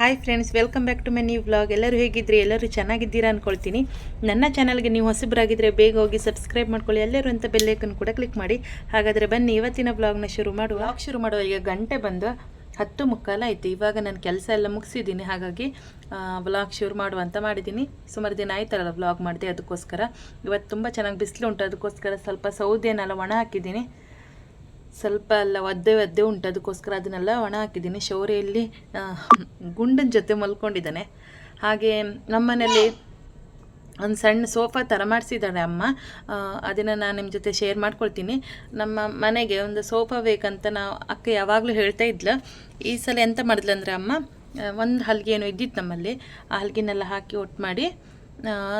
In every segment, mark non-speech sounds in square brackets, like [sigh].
Hi friends welcome back to my new vlog ಎಲ್ಲರೂ ಹೇಗಿದ್ರಿ? ಎಲ್ಲರೂ ಚೆನ್ನಾಗಿದ್ದೀರಾ ಅನ್ಕೊಳ್ತೀನಿ. ನನ್ನ ಚಾನಲ್ಗೆ ನೀವು ಹೊಸಬರಾಗಿದ್ದರೆ ಬೇಗ ಹೋಗಿ ಸಬ್ಸ್ಕ್ರೈಬ್ ಮಾಡ್ಕೊಳ್ಳಿ. ಎಲ್ಲರೂ ಅಂತ ಬೆಲ್ಲೈಕನ್ ಕೂಡ ಕ್ಲಿಕ್ ಮಾಡಿ. ಹಾಗಾದರೆ ಬನ್ನಿ, ಇವತ್ತಿನ ವ್ಲಾಗ್ನ ಶುರು ಮಾಡುವ. ವ್ಲಾಗ್ ಶುರು ಮಾಡುವ. ಈಗ ಗಂಟೆ ಬಂದು ಹತ್ತು ಮುಕ್ಕಾಲ ಆಯಿತು. ಇವಾಗ ನಾನು ಕೆಲಸ ಎಲ್ಲ ಮುಗಿಸಿದ್ದೀನಿ. ಹಾಗಾಗಿ ವ್ಲಾಗ್ ಶುರು ಮಾಡುವ ಅಂತ ಮಾಡಿದ್ದೀನಿ. ಸುಮಾರು ದಿನ ಆಯ್ತಲ್ಲ ವ್ಲಾಗ್ ಮಾಡಿದೆ. ಅದಕ್ಕೋಸ್ಕರ. ಇವತ್ತು ತುಂಬ ಚೆನ್ನಾಗಿ ಬಿಸಿಲು ಉಂಟು. ಅದಕ್ಕೋಸ್ಕರ ಸ್ವಲ್ಪ ಸೌದೆನೆಲ್ಲ ಒಣ ಹಾಕಿದ್ದೀನಿ. ಸ್ವಲ್ಪ ಎಲ್ಲ ಒದ್ದೆ ಒದ್ದೆ ಉಂಟು. ಅದಕ್ಕೋಸ್ಕರ ಅದನ್ನೆಲ್ಲ ಒಣ ಹಾಕಿದ್ದೀನಿ. ಶೌರ್ಯಲ್ಲಿ ಗುಂಡನ ಜೊತೆ ಮಲ್ಕೊಂಡಿದ್ದಾನೆ. ಹಾಗೆ ನಮ್ಮನೇಲಿ ಒಂದು ಸಣ್ಣ ಸೋಫಾ ಥರ ಮಾಡಿಸಿದ್ದಾಳೆ ಅಮ್ಮ. ಅದನ್ನು ನಾನು ನಿಮ್ಮ ಜೊತೆ ಶೇರ್ ಮಾಡ್ಕೊಳ್ತೀನಿ. ನಮ್ಮ ಮನೆಗೆ ಒಂದು ಸೋಫಾ ಬೇಕಂತ ನಾವು ಅಕ್ಕ ಯಾವಾಗಲೂ ಹೇಳ್ತಾ ಇದ್ಲು. ಈ ಸಲ ಎಂತ ಮಾಡಿದ್ಲು ಅಂದರೆ ಅಮ್ಮ ಒಂದು ಹಲ್ಗೆ ಏನು ಇದ್ದಿತ್ತು ನಮ್ಮಲ್ಲಿ. ಆ ಹಲ್ಗಿನೆಲ್ಲ ಹಾಕಿ ಒಟ್ಟು ಮಾಡಿ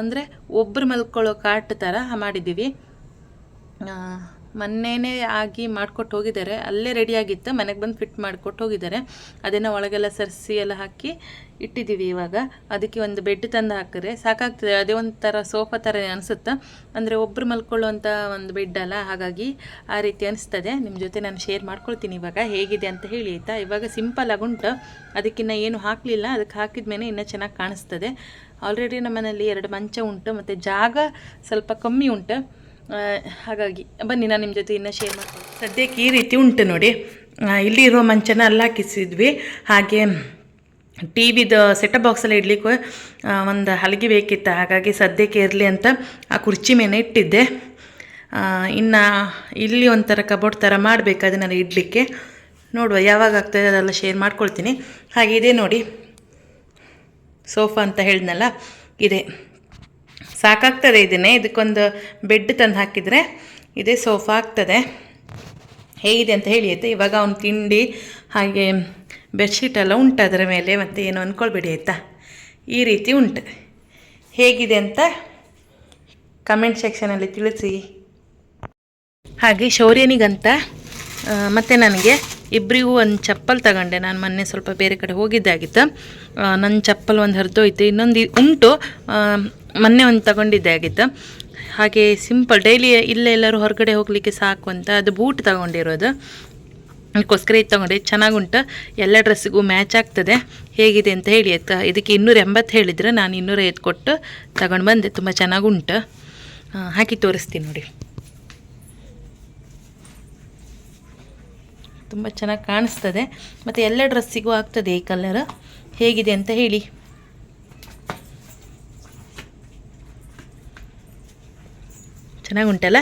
ಅಂದರೆ ಒಬ್ಬರು ಮಲ್ಕೊಳ್ಳೋ ಕಾಟ್ ಥರ ಮಾಡಿದ್ದೀವಿ. ಮೊನ್ನೆನೇ ಆಗಿ ಮಾಡಿಕೊಟ್ಟು ಹೋಗಿದ್ದಾರೆ. ಅಲ್ಲೇ ರೆಡಿಯಾಗಿತ್ತು ಮನೆಗೆ ಬಂದು ಫಿಟ್ ಮಾಡಿಕೊಟ್ಟು ಹೋಗಿದ್ದಾರೆ. ಅದನ್ನು ಒಳಗೆಲ್ಲ ಸರಿಸಿ ಎಲ್ಲ ಹಾಕಿ ಇಟ್ಟಿದ್ದೀವಿ ಇವಾಗ. ಅದಕ್ಕೆ ಒಂದು ಬೆಡ್ ತಂದು ಹಾಕಿದ್ರೆ ಸಾಕಾಗ್ತದೆ. ಅದೇ ಒಂಥರ ಸೋಫಾ ಥರ ಅನಿಸುತ್ತೆ? ಅಂದರೆ ಒಬ್ಬರು ಮಲ್ಕೊಳ್ಳುವಂಥ ಒಂದು ಬೆಡ್ ಅಲ್ಲ? ಹಾಗಾಗಿ ಆ ರೀತಿ ಅನಿಸ್ತದೆ. ನಿಮ್ಮ ಜೊತೆ ನಾನು ಶೇರ್ ಮಾಡ್ಕೊಳ್ತೀನಿ ಇವಾಗ. ಹೇಗಿದೆ ಅಂತ ಹೇಳಿ ಆಯಿತಾ? ಇವಾಗ ಸಿಂಪಲ್ ಆಗುಂಟು ಅದಕ್ಕಿನ್ನ ಏನು ಹಾಕಲಿಲ್ಲ. ಅದಕ್ಕೆ ಹಾಕಿದ ಮೇಲೆ ಇನ್ನೂ ಚೆನ್ನಾಗಿ ಕಾಣಿಸ್ತದೆ. ಆಲ್ರೆಡಿ ನಮ್ಮ ಮನೆಯಲ್ಲಿ ಎರಡು ಮಂಚ ಉಂಟು. ಮತ್ತು ಜಾಗ ಸ್ವಲ್ಪ ಕಮ್ಮಿ ಉಂಟು. ಹಾಗಾಗಿ, ಬನ್ನಿ, ನಾನು ನಿಮ್ಮ ಜೊತೆ ಇನ್ನೂ ಶೇರ್ ಮಾಡ್ತೀನಿ ಸದ್ಯಕ್ಕೆ ಈ ರೀತಿ ಉಂಟು ನೋಡಿ. ಇಲ್ಲಿ ಇರೋ ಮಂಚನ ಅಲ್ಲಾಕಿಸಿದ್ವಿ. ಹಾಗೆ ಟಿ ವಿದು ಸೆಟಪ್ ಬಾಕ್ಸಲ್ಲಿ ಇಡ್ಲಿಕ್ಕೆ ಒಂದು ಹಲಗೆ ಬೇಕಿತ್ತು. ಹಾಗಾಗಿ ಸದ್ಯಕ್ಕೆ ಇರಲಿ ಅಂತ ಆ ಕುರ್ಚಿ ಮೇಲೆ ಇಟ್ಟಿದ್ದೆ. ಇನ್ನು ಇಲ್ಲಿ ಒಂಥರ ಕಬೋರ್ಡ್ ಥರ ಮಾಡಬೇಕು ಅದನ್ನೆಲ್ಲ ಇಡಲಿಕ್ಕೆ. ನೋಡುವ, ಯಾವಾಗ ಆಗ್ತದೆ ಅದೆಲ್ಲ ಶೇರ್ ಮಾಡ್ಕೊಳ್ತೀನಿ. ಹಾಗೆ ಇದೆ ನೋಡಿ. ಸೋಫಾ ಅಂತ ಹೇಳಿದ್ನಲ್ಲ, ಇದೆ. ಸಾಕಾಗ್ತದೆ ಇದನ್ನೇ. ಇದಕ್ಕೊಂದು ಬೆಡ್ ತಂದು ಹಾಕಿದರೆ ಇದೇ, ಸೋಫಾ ಆಗ್ತದೆ. ಹೇಗಿದೆ ಅಂತ ಹೇಳಿ ಆಯಿತಾ? ಇವಾಗ ಅವ್ನು ತಿಂಡಿ ಹಾಗೆ ಬೆಡ್ಶೀಟ್ ಎಲ್ಲ ಉಂಟು ಅದರ ಮೇಲೆ, ಮತ್ತು ಏನು ಅಂದ್ಕೊಳ್ಬೇಡಿ ಆಯಿತಾ? ಈ ರೀತಿ ಉಂಟು. ಹೇಗಿದೆ ಅಂತ ಕಮೆಂಟ್ ಸೆಕ್ಷನಲ್ಲಿ ತಿಳಿಸಿ. ಹಾಗೆ ಶೌರ್ಯನಿಗಂತ ಮತ್ತು ನನಗೆ ಇಬ್ಬರಿಗೂ ಒಂದು ಚಪ್ಪಲ್ ತಗೊಂಡೆ. ನಾನು ಮೊನ್ನೆ ಸ್ವಲ್ಪ ಬೇರೆ ಕಡೆ ಹೋಗಿದ್ದಾಗಿತ್ತು. ನನ್ನ ಚಪ್ಪಲ್ ಒಂದು ಹರಿದೋಯ್ತು. ಇನ್ನೊಂದು ಉಂಟು. ಮೊನ್ನೆ ಒಂದು ತಗೊಂಡಿದ್ದೆ ಆಗಿತ್ತು. ಹಾಗೆ ಸಿಂಪಲ್ ಡೈಲಿ ಇಲ್ಲೇ ಎಲ್ಲರೂ ಹೊರಗಡೆ ಹೋಗಲಿಕ್ಕೆ ಸಾಕು ಅಂತ ಅದು ಬೂಟ್ ತಗೊಂಡಿರೋದು. ಅದಕ್ಕೋಸ್ಕರ ಇದು ತಗೊಂಡೆ. ಚೆನ್ನಾಗುಂಟು. ಎಲ್ಲ ಡ್ರೆಸ್ಸಿಗೂ ಮ್ಯಾಚ್ ಆಗ್ತದೆ. ಹೇಗಿದೆ ಅಂತ ಹೇಳಿ ಆಯ್ತಾ? ಇದಕ್ಕೆ ಇನ್ನೂರ ಎಂಬತ್ತು ಹೇಳಿದ್ರೆ ನಾನು ಇನ್ನೂರೈವತ್ತು ಕೊಟ್ಟು ತಗೊಂಡು ಬಂದೆ. ತುಂಬ ಚೆನ್ನಾಗುಂಟು. ಹಾಕಿ ತೋರಿಸ್ತೀನಿ ನೋಡಿ. ತುಂಬ ಚೆನ್ನಾಗಿ ಕಾಣಿಸ್ತದೆ. ಮತ್ತು ಎಲ್ಲ ಡ್ರೆಸ್ಸಿಗೂ ಆಗ್ತದೆ ಈ ಕಲರ್ ಹೇಗಿದೆ ಅಂತ ಹೇಳಿ. ಚೆನ್ನಾಗುಂಟಲ್ಲ?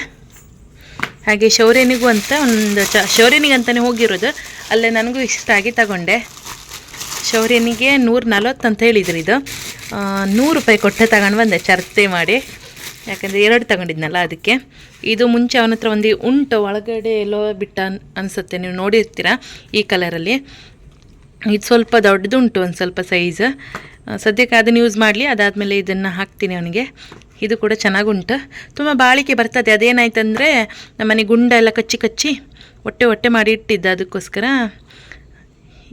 ಹಾಗೆ ಶೌರ್ಯನಿಗೂ ಅಂತ ಒಂದು ಚ ಶೌರ್ಯನಿಗಂತಲೇ ಹೋಗಿರೋದು. ಅಲ್ಲೇ ನನಗೂ ಇಷ್ಟ ಆಗಿ ತಗೊಂಡೆ. ಶೌರ್ಯನಿಗೆ ನೂರ ನಲ್ವತ್ತು ಅಂತ ಹೇಳಿದ್ರು ಇದು. ನೂರು ರೂಪಾಯಿ ಕೊಟ್ಟೆ ತಗೊಂಡು ಬಂದೆ, ಚರ್ತೆ ಮಾಡಿ. ಯಾಕಂದರೆ ಎರಡು ತಗೊಂಡಿದ್ನಲ್ಲ ಅದಕ್ಕೆ. ಇದು ಮುಂಚೆ ಅವನ ಹತ್ರ ಒಂದು ಉಂಟು, ಒಳಗಡೆ ಎಲ್ಲೋ ಬಿಟ್ಟ ಅನ್- ಅನಿಸುತ್ತೆ, ನೀವು ನೋಡಿರ್ತೀರ ಈ ಕಲರಲ್ಲಿ. ಇದು ಸ್ವಲ್ಪ ದೊಡ್ಡದುಂಟು ಒಂದು ಸ್ವಲ್ಪ ಸೈಜ್ ಸದ್ಯಕ್ಕೆ ಅದನ್ನು ಯೂಸ್ ಮಾಡಲಿ, ಅದಾದಮೇಲೆ ಇದನ್ನು ಹಾಕ್ತೀನಿ ಅವನಿಗೆ. ಇದು ಕೂಡ ಚೆನ್ನಾಗುಂಟು. ತುಂಬ ಬಾಳಿಕೆ ಬರ್ತದೆ. ಅದೇನಾಯ್ತಂದರೆ ನಮ್ಮನೆ ಗುಂಡ ಎಲ್ಲ ಕಚ್ಚಿ ಕಚ್ಚಿ ಹೊಟ್ಟೆ ಹೊಟ್ಟೆ ಮಾಡಿ ಇಟ್ಟಿದ್ದ ಅದಕ್ಕೋಸ್ಕರ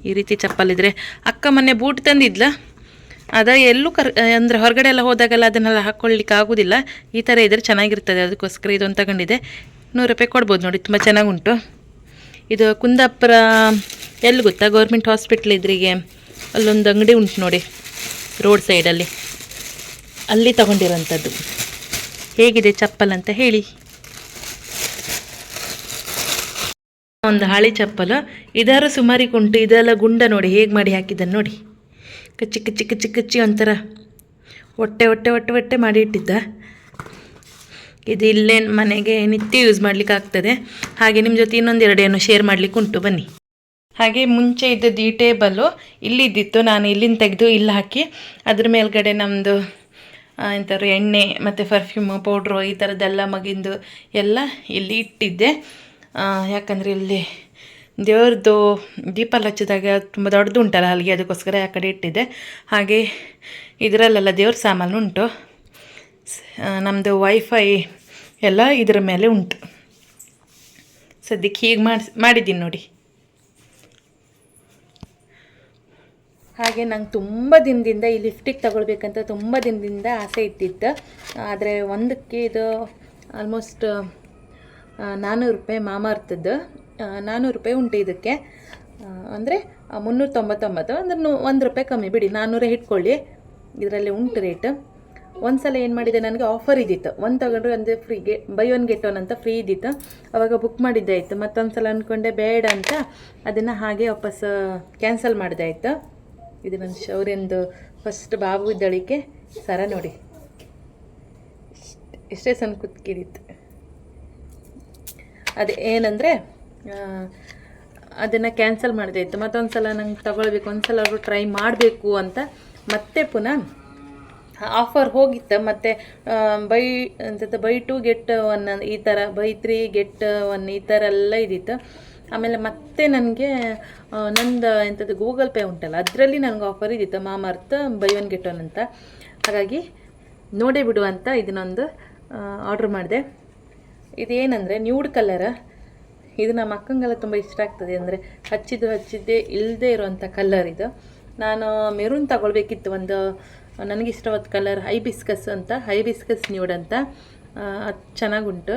ಈ ರೀತಿ ಚಪ್ಪಲಿದ್ರೆ. ಅಕ್ಕ ಮೊನ್ನೆ ಬೂಟ್ ತಂದಿದ್ಲ. ಅದ ಎಲ್ಲೂ ಕರ್, ಅಂದರೆ ಹೊರಗಡೆ ಎಲ್ಲ ಹೋದಾಗೆಲ್ಲ ಅದನ್ನೆಲ್ಲ ಹಾಕ್ಕೊಳ್ಳಿಕ್ಕೆ ಆಗೋದಿಲ್ಲ. ಈ ಥರ ಇದ್ರೆ ಚೆನ್ನಾಗಿರ್ತದೆ. ಅದಕ್ಕೋಸ್ಕರ ಇದೊಂದು ತಗೊಂಡಿದೆ ನೂರು ರೂಪಾಯಿ ಕೊಡ್ಬೋದು ನೋಡಿ, ತುಂಬ ಚೆನ್ನಾಗುಂಟು. ಇದು ಕುಂದಾಪುರ ಎಲ್ಲಿ ಗೊತ್ತಾ? ಗೌರ್ಮೆಂಟ್ ಹಾಸ್ಪಿಟ್ಲ್ ಇದ್ರಿಗೆ ಅಲ್ಲೊಂದು ಅಂಗಡಿ ಉಂಟು ನೋಡಿ, ರೋಡ್ ಸೈಡಲ್ಲಿ. ಅಲ್ಲಿ ತಗೊಂಡಿರೋಂಥದ್ದು. ಹೇಗಿದೆ ಚಪ್ಪಲ್ ಅಂತ ಹೇಳಿ. ಒಂದು ಹಳೆ ಚಪ್ಪಲು ಇದಾರು ಸುಮಾರಿಗೆ ಉಂಟು. ಇದೆಲ್ಲ ಗುಂಡ ನೋಡಿ, ಹೇಗೆ ಮಾಡಿ ಹಾಕಿದ್ದಾನೆ ನೋಡಿ. ಕಚ್ಚಿ ಕಚ್ಚಿ ಕಚ್ಚಿ ಕಚ್ಚಿ ಒಂಥರ ಹೊಟ್ಟೆ ಹೊಟ್ಟೆ ಹೊಟ್ಟೆ ಹೊಟ್ಟೆ ಮಾಡಿ ಇಟ್ಟಿದ್ದ. ಇದು ಇಲ್ಲೇ ಮನೆಗೆ ನಿತ್ಯ ಯೂಸ್ ಮಾಡ್ಲಿಕ್ಕೆ ಆಗ್ತದೆ. ಹಾಗೆ ನಿಮ್ಮ ಜೊತೆ ಇನ್ನೊಂದೆರಡು ಏನು ಶೇರ್ ಮಾಡ್ಲಿಕ್ಕೆ ಉಂಟು. ಬನ್ನಿ. ಹಾಗೆ ಮುಂಚೆ ಇದ್ದದ್ದು ಈ ಟೇಬಲ್ಲು ಇಲ್ಲಿದ್ದಿತ್ತು ನಾನು ಇಲ್ಲಿಂದ ತೆಗೆದು ಇಲ್ಲಿ ಹಾಕಿ, ಅದ್ರ ಮೇಲ್ಗಡೆ ನಮ್ಮದು ಎಂಥವ್ರು ಎಣ್ಣೆ ಮತ್ತು ಪರ್ಫ್ಯೂಮು ಪೌಡ್ರು ಈ ಥರದ್ದೆಲ್ಲ ಮಗಿಂದು ಎಲ್ಲ ಇಲ್ಲಿ ಇಟ್ಟಿದ್ದೆ. ಯಾಕಂದರೆ ಇಲ್ಲಿ ದೇವ್ರದ್ದು ದೀಪ ಹಚ್ಚಿದಾಗ ತುಂಬ ದೊಡ್ಡದು ಉಂಟಲ್ಲ ಅಲ್ಲಿಗೆ, ಅದಕ್ಕೋಸ್ಕರ ಆ ಕಡೆ ಇಟ್ಟಿದ್ದೆ. ಹಾಗೆ ಇದರಲ್ಲೆಲ್ಲ ದೇವ್ರ ಸಾಮಾನು ಉಂಟು. ನಮ್ಮದು ವೈಫೈ ಎಲ್ಲ ಇದರ ಮೇಲೆ ಉಂಟು. ಸದ್ಯಕ್ಕೆ ಹೀಗೆ ಮಾಡಿ ಮಾಡಿದ್ದೀನಿ ನೋಡಿ. ಹಾಗೆ ನಂಗೆ ತುಂಬ ದಿನದಿಂದ ಈ ಲಿಫ್ಟಿಗೆ ತಗೊಳ್ಬೇಕಂತ ತುಂಬ ದಿನದಿಂದ ಆಸೆ ಇದ್ದಿತ್ತು ಆದರೆ ಒಂದಕ್ಕೆ ಇದು ಆಲ್ಮೋಸ್ಟ್ ನಾನ್ನೂರು ರೂಪಾಯಿ ಮಾಮಾರ್ತದ್ದು ನಾನ್ನೂರು ರೂಪಾಯಿ ಉಂಟು ಇದಕ್ಕೆ. ಅಂದರೆ ಮುನ್ನೂರ ತೊಂಬತ್ತೊಂಬತ್ತು ಅಂದ್ರೆ ಒಂದು ರೂಪಾಯಿ ಕಮ್ಮಿ ಬಿಡಿ ನಾನ್ನೂರೇ ಇಟ್ಕೊಳ್ಳಿ. ಇದರಲ್ಲಿ ಉಂಟು ರೇಟ್ ಒಂದು ಸಲ ಏನು ಮಾಡಿದೆ, ನನಗೆ ಆಫರ್ ಇದ್ದಿತ್ತು. ಒಂದು ತಗೊಂಡ್ರೆ ಅಂದರೆ ಫ್ರೀಗೆ ಬೈ ಒನ್ ಗೆಟ್ ಒನ್ ಅಂತ ಫ್ರೀ ಇದ್ದಿತ್ತು. ಅವಾಗ ಬುಕ್ ಮಾಡಿದ್ದಾಯಿತು. ಮತ್ತೊಂದು ಸಲ ಅಂದ್ಕೊಂಡೆ ಬೇಡ ಅಂತ. ಅದನ್ನು ಹಾಗೆ ವಾಪಸ್ ಕ್ಯಾನ್ಸಲ್ ಮಾಡಿದೆ ಆಯಿತು ಇದು ನನ್ನ ಶೌರ್ಯಂದು ಫಸ್ಟ್ ಬಾಬು ಇದ್ದಳಿಕೆ ಸರ ನೋಡಿ. ಎಷ್ಟೇ ಸಣ್ಣ ಕುತ್ಕಿದಿತ್ತು ಅದು ಏನಂದರೆ ಅದನ್ನು ಕ್ಯಾನ್ಸಲ್ ಮಾಡಿದೆ ಇತ್ತು ಮತ್ತೊಂದು ಸಲ ನಂಗೆ ತಗೊಳ್ಬೇಕು ಒಂದು ಸಲ ಅವರು ಟ್ರೈ ಮಾಡಬೇಕು ಅಂತ ಮತ್ತೆ ಪುನಃ ಆಫರ್ ಹೋಗಿತ್ತು. ಮತ್ತು ಬೈ ಅಂತ ಬೈ ಟು ಗೆಟ್ ಒನ್ ಈ ಥರ ಬೈ ತ್ರೀ ಗೆಟ್ ಒನ್ ಈ ಥರ ಎಲ್ಲ ಇದ್ದಿತ್ತು ಆಮೇಲೆ ಮತ್ತೆ ನನಗೆ ನಂದು ಎಂಥದ್ದು ಗೂಗಲ್ ಪೇ ಉಂಟಲ್ಲ, ಅದರಲ್ಲಿ ನನಗೆ ಆಫರ್ ಇದ್ದಿತ್ತು, Mamaearth buy one get one ಅಂತ. ಹಾಗಾಗಿ ನೋಡೇ ಬಿಡು ಅಂತ ಇದನ್ನೊಂದು ಆರ್ಡ್ರ್ ಮಾಡಿದೆ. ಇದೇನಂದರೆ ನ್ಯೂಡ್ ಕಲರ್ ಇದು ನಮ್ಮ ಅಕ್ಕಂಗೆಲ್ಲ ತುಂಬ ಇಷ್ಟ ಆಗ್ತದೆ, ಅಂದರೆ ಹಚ್ಚಿದ್ದು ಹಚ್ಚಿದ್ದೇ ಇಲ್ಲದೆ ಇರುವಂಥ ಕಲರ್ ಇದು. ನಾನು ಮೆರೂನ್ ತಗೊಳ್ಬೇಕಿತ್ತು ಒಂದು ನನಗಿಷ್ಟವಾದ ಕಲರ್ ಹೈ ಬಿಸ್ಕಸ್ ಅಂತ ಹೈ ಬಿಸ್ಕಸ್ ನ್ಯೂಡ್ ಅಂತ ಅದು ಚೆನ್ನಾಗುಂಟು.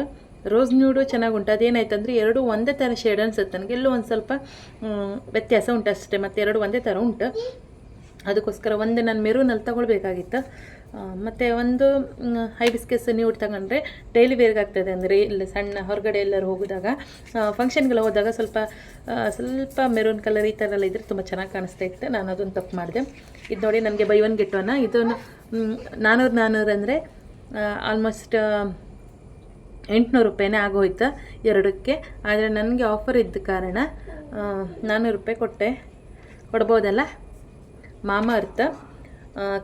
ರೋಸ್ ನ್ಯೂಡು ಚೆನ್ನಾಗುಂಟು ಅದೇನಾಯ್ತು ಅಂದರೆ ಎರಡು ಒಂದೇ ಥರ ಶೇಡ್ ಅನ್ಸುತ್ತೆ ನನಗೆ. ಎಲ್ಲೂ ಒಂದು ಸ್ವಲ್ಪ ವ್ಯತ್ಯಾಸ ಉಂಟು ಅಷ್ಟೇ. ಮತ್ತು ಎರಡು ಒಂದೇ ಥರ ಉಂಟು. ಅದಕ್ಕೋಸ್ಕರ ಒಂದು ನಾನು ಮೆರೂನಲ್ಲಿ ತಗೊಳ್ಬೇಕಾಗಿತ್ತು. ಮತ್ತು ಒಂದು ಹೈಬಿಸ್ಕೆಸ್ ನ್ಯೂಡ್ ತಗೊಂಡ್ರೆ ಡೈಲಿ ವೇರ್ಗೆ ಆಗ್ತದೆ ಅಂದರೆ ಇಲ್ಲಿ ಸಣ್ಣ ಹೊರಗಡೆ ಎಲ್ಲರೂ ಹೋಗಿದಾಗ ಫಂಕ್ಷನ್ಗೆಲ್ಲ ಹೋದಾಗ ಸ್ವಲ್ಪ ಸ್ವಲ್ಪ ಮೆರೂನ್ ಕಲರ್ ಈ ಥರ ಎಲ್ಲ ಇದ್ದರೆ ತುಂಬ ಚೆನ್ನಾಗಿ ಕಾಣಿಸ್ತಾ ಇತ್ತು. ನಾನು ಅದೊಂದು ತಪ್ಪು ಮಾಡಿದೆ. ಇದು ನೋಡಿ ನನಗೆ ಬೈ ಒನ್ ಗೆಟ್ ಒನ್ ಇದನ್ನು ನಾನೂರು ನಾನ್ನೂರು ಅಂದರೆ ಆಲ್ಮೋಸ್ಟ್ ಎಂಟುನೂರು ರೂಪಾಯಿನೇ ಆಗೋಯ್ತು ಎರಡಕ್ಕೆ. ಆದರೆ ನನಗೆ ಆಫರ್ ಇದ್ದ ಕಾರಣ ನಾನ್ನೂರು ರೂಪಾಯಿ ಕೊಟ್ಟೆ. ಕೊಡ್ಬೋದಲ್ಲ? Mamaearth.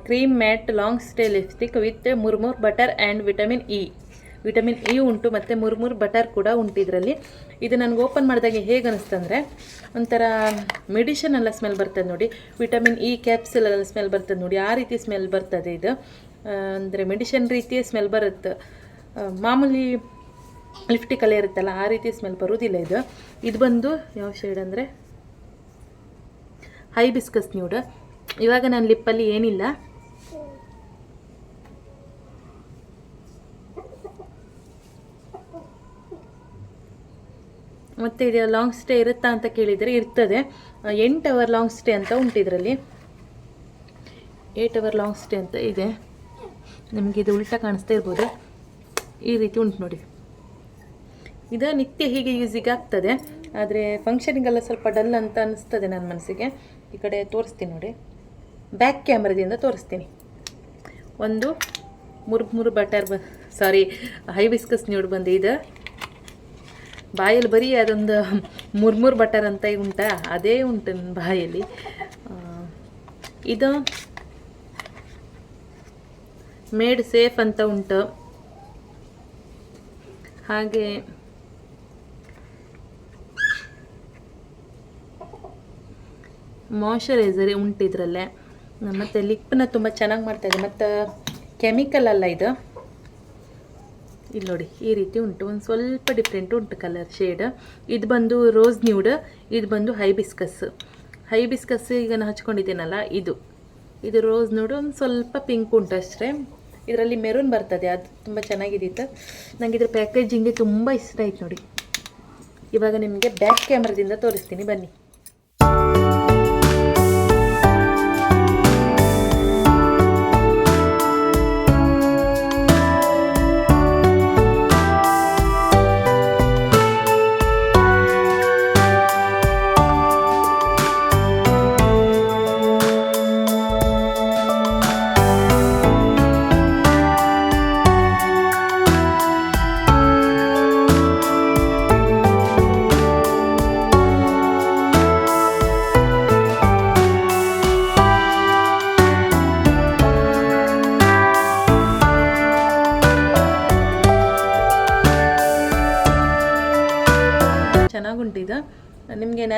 Creme matte long stay lipstick with murumuru butter and vitamin E vitamin E ಉಂಟು ಮತ್ತು ಮುರ್ಮುರ್ ಬಟರ್ ಕೂಡ ಉಂಟು ಇದರಲ್ಲಿ. ಇದು ನನಗೆ ಓಪನ್ ಮಾಡಿದಾಗ ಹೇಗೆ ಅನಿಸ್ತಂದರೆ ಒಂಥರ ಮೆಡಿಷನ್ ಎಲ್ಲ ಸ್ಮೆಲ್ ಬರ್ತದೆ ನೋಡಿ. ವಿಟಮಿನ್ ಇ ಕ್ಯಾಪ್ಸುಲ್ ಎಲ್ಲ ಸ್ಮೆಲ್ ಬರ್ತದೆ ನೋಡಿ. ಆ ರೀತಿ ಸ್ಮೆಲ್ ಬರ್ತದೆ ಇದು. ಅಂದರೆ ಮೆಡಿಷನ್ ರೀತಿಯೇ ಸ್ಮೆಲ್ ಬರುತ್ತೆ. ಆ, ಮಾಮೂಲಿ ಕಲರ್ ಇರುತ್ತಲ್ಲ, ಆ ರೀತಿ ಸ್ಮೆಲ್ ಬರೋದಿಲ್ಲ ಇದು. ಇದು ಬಂದು ಯಾವ ಶೇಡ್ ಅಂದರೆ? ಹೈ ಬಿಸ್ಕಸ್ ನ್ಯೂಡ್ ಇವಾಗ ನನ್ನ ಲಿಪ್ಪಲ್ಲಿ ಏನಿಲ್ಲ. ಮತ್ತು ಇದು ಲಾಂಗ್ ಸ್ಟೇ ಇರುತ್ತಾ ಅಂತ ಕೇಳಿದರೆ ಇರ್ತದೆ. ಎಂಟು ಅವರ್ ಲಾಂಗ್ ಸ್ಟೇ ಅಂತ ಉಂಟು ಇದರಲ್ಲಿ. ಏಟ್ ಅವರ್ ಲಾಂಗ್ ಸ್ಟೇ ಅಂತ ಇದೆ. ನಿಮಗೆ ಇದು ಉಲ್ಟಾ ಕಾಣಿಸ್ತಾ ಇರ್ಬೋದು. ಈ ರೀತಿ ಉಂಟು ನೋಡಿ. ಇದು ನಿತ್ಯ ಹೀಗೆ ಯೂಸಿಗೆ ಆಗ್ತದೆ. ಆದರೆ ಫಂಕ್ಷನಿಗೆಲ್ಲ ಸ್ವಲ್ಪ ಡಲ್ ಅಂತ ಅನಿಸ್ತದೆ ನನ್ನ ಮನಸ್ಸಿಗೆ. ಈ ಕಡೆ ತೋರಿಸ್ತೀನಿ ನೋಡಿ. ಬ್ಯಾಕ್ ಕ್ಯಾಮ್ರದಿಂದ ತೋರಿಸ್ತೀನಿ. ಒಂದು ಮುರು ಮುರು ಬಟರ್ ಬ ಸಾರಿ ಹೈಬಿಸ್ಕಸ್ ನೋಡಿ ಬಂದು ಇದು. ಬಾಯಲ್ಲಿ ಬರೀ ಅದೊಂದು ಮುರ್ಮುರ್ ಮೂರು ಬಟರ್ ಅಂತ ಉಂಟಾ? ಅದೇ ಉಂಟು ನನ್ನ ಬಾಯಲ್ಲಿ. ಇದು ಮೇಡ್ ಸೇಫ್ ಅಂತ ಉಂಟು. ಹಾಗೆ ಮಾಯ್ಶ್ಚರೈಸರ್ ಉಂಟು ಇದರಲ್ಲೇ. ಮತ್ತು ಲಿಪ್ಪನ್ನ ತುಂಬ ಚೆನ್ನಾಗಿ ಮಾಡ್ತಾಯಿದೆ ಮತ್ತು ಕೆಮಿಕಲ್ ಅಲ್ಲ ಇದು? ಇಲ್ಲಿ ನೋಡಿ, ಈ ರೀತಿ ಉಂಟು. ಒಂದು ಸ್ವಲ್ಪ ಡಿಫ್ರೆಂಟ್ ಉಂಟು ಕಲರ್ ಶೇಡ್ ಇದು ಬಂದು ರೋಸ್ ನ್ಯೂಡ್ ಇದು ಬಂದು ಹೈಬಿಸ್ಕಸ್ ಹೈಬಿಸ್ಕಸ್ ಈಗ ನಾನು ಹಚ್ಕೊಂಡಿದ್ದೀನಲ್ಲ, ಇದು. ಇದು ರೋಸ್ ನ್ಯೂಡ್ ಒಂದು ಸ್ವಲ್ಪ ಪಿಂಕ್ ಉಂಟು ಅಷ್ಟೇ. ಇದರಲ್ಲಿ ಮೆರೂನ್ ಬರ್ತದೆ, ಅದು ತುಂಬ ಚೆನ್ನಾಗಿದ್ದಿತ್ತು ನನಗೆ ಇದ್ರ ಪ್ಯಾಕೇಜಿಂಗ್ ತುಂಬ ಇಷ್ಟ ಆಯ್ತು ನೋಡಿ. ಇವಾಗ ನಿಮಗೆ ಬ್ಯಾಕ್ ಕ್ಯಾಮ್ರದಿಂದ ತೋರಿಸ್ತೀನಿ, ಬನ್ನಿ.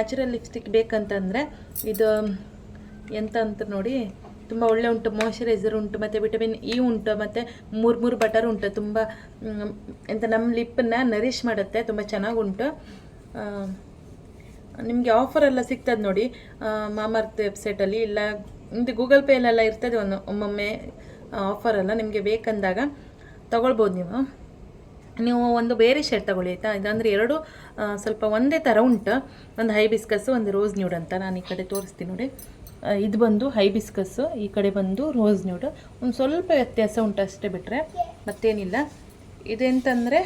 ನ್ಯಾಚುರಲ್ ಲಿಪ್ಸ್ಟಿಕ್ ಬೇಕಂತಂದರೆ ಇದು ಎಂತ ಅಂತ ನೋಡಿ, ತುಂಬ ಒಳ್ಳೆ ಉಂಟು ಮಾಯಿಶ್ಚರೈಸರ್ ಉಂಟು, ಮತ್ತು ವಿಟಮಿನ್ ಇ ಉಂಟು, ಮತ್ತು ಮೂರು ಮೂರು ಬಟರ್ ಉಂಟು, ತುಂಬ ಎಂತ ನಮ್ಮ ಲಿಪ್ಪನ್ನು ನರಿಷ್ ಮಾಡುತ್ತೆ, ತುಂಬ ಚೆನ್ನಾಗುಂಟು ನಿಮಗೆ ಆಫರ್ ಎಲ್ಲ ಸಿಗ್ತದೆ ನೋಡಿ ಮಾಮರ್ತ್ ವೆಬ್ಸೈಟಲ್ಲಿ ಇಲ್ಲ ಇದು ಗೂಗಲ್ ಪೇಲೆಲ್ಲ ಇರ್ತದೆ ಒಂದು ಒಮ್ಮೊಮ್ಮೆ ಎಲ್ಲ ನಿಮಗೆ ಬೇಕಂದಾಗ, ತಗೊಳ್ಬೋದು ನೀವು. ನೀವು ಒಂದು ಬೇರೆ ಶೇಡ್ ತಗೊಳ್ಳಿ, ಆಯಿತಾ? ಇದಂದರೆ ಎರಡು ಸ್ವಲ್ಪ ಒಂದೇ ಥರ ಉಂಟು. ಒಂದು ಹೈಬಿಸ್ಕಸ್ ಒಂದು ರೋಸ್ ನ್ಯೂಡ್ ಅಂತ ನಾನು ಈ ಕಡೆ ತೋರಿಸ್ತೀನಿ ನೋಡಿ. ಇದು ಬಂದು ಹೈಬಿಸ್ಕಸ್ ಈ ಕಡೆ ಬಂದು ರೋಸ್ ನ್ಯೂಡ್ ಒಂದು ಸ್ವಲ್ಪ ವ್ಯತ್ಯಾಸ ಉಂಟು ಅಷ್ಟೇ ಬಿಟ್ಟರೆ ಮತ್ತೇನಿಲ್ಲ. ಇದೆಂತಂದರೆ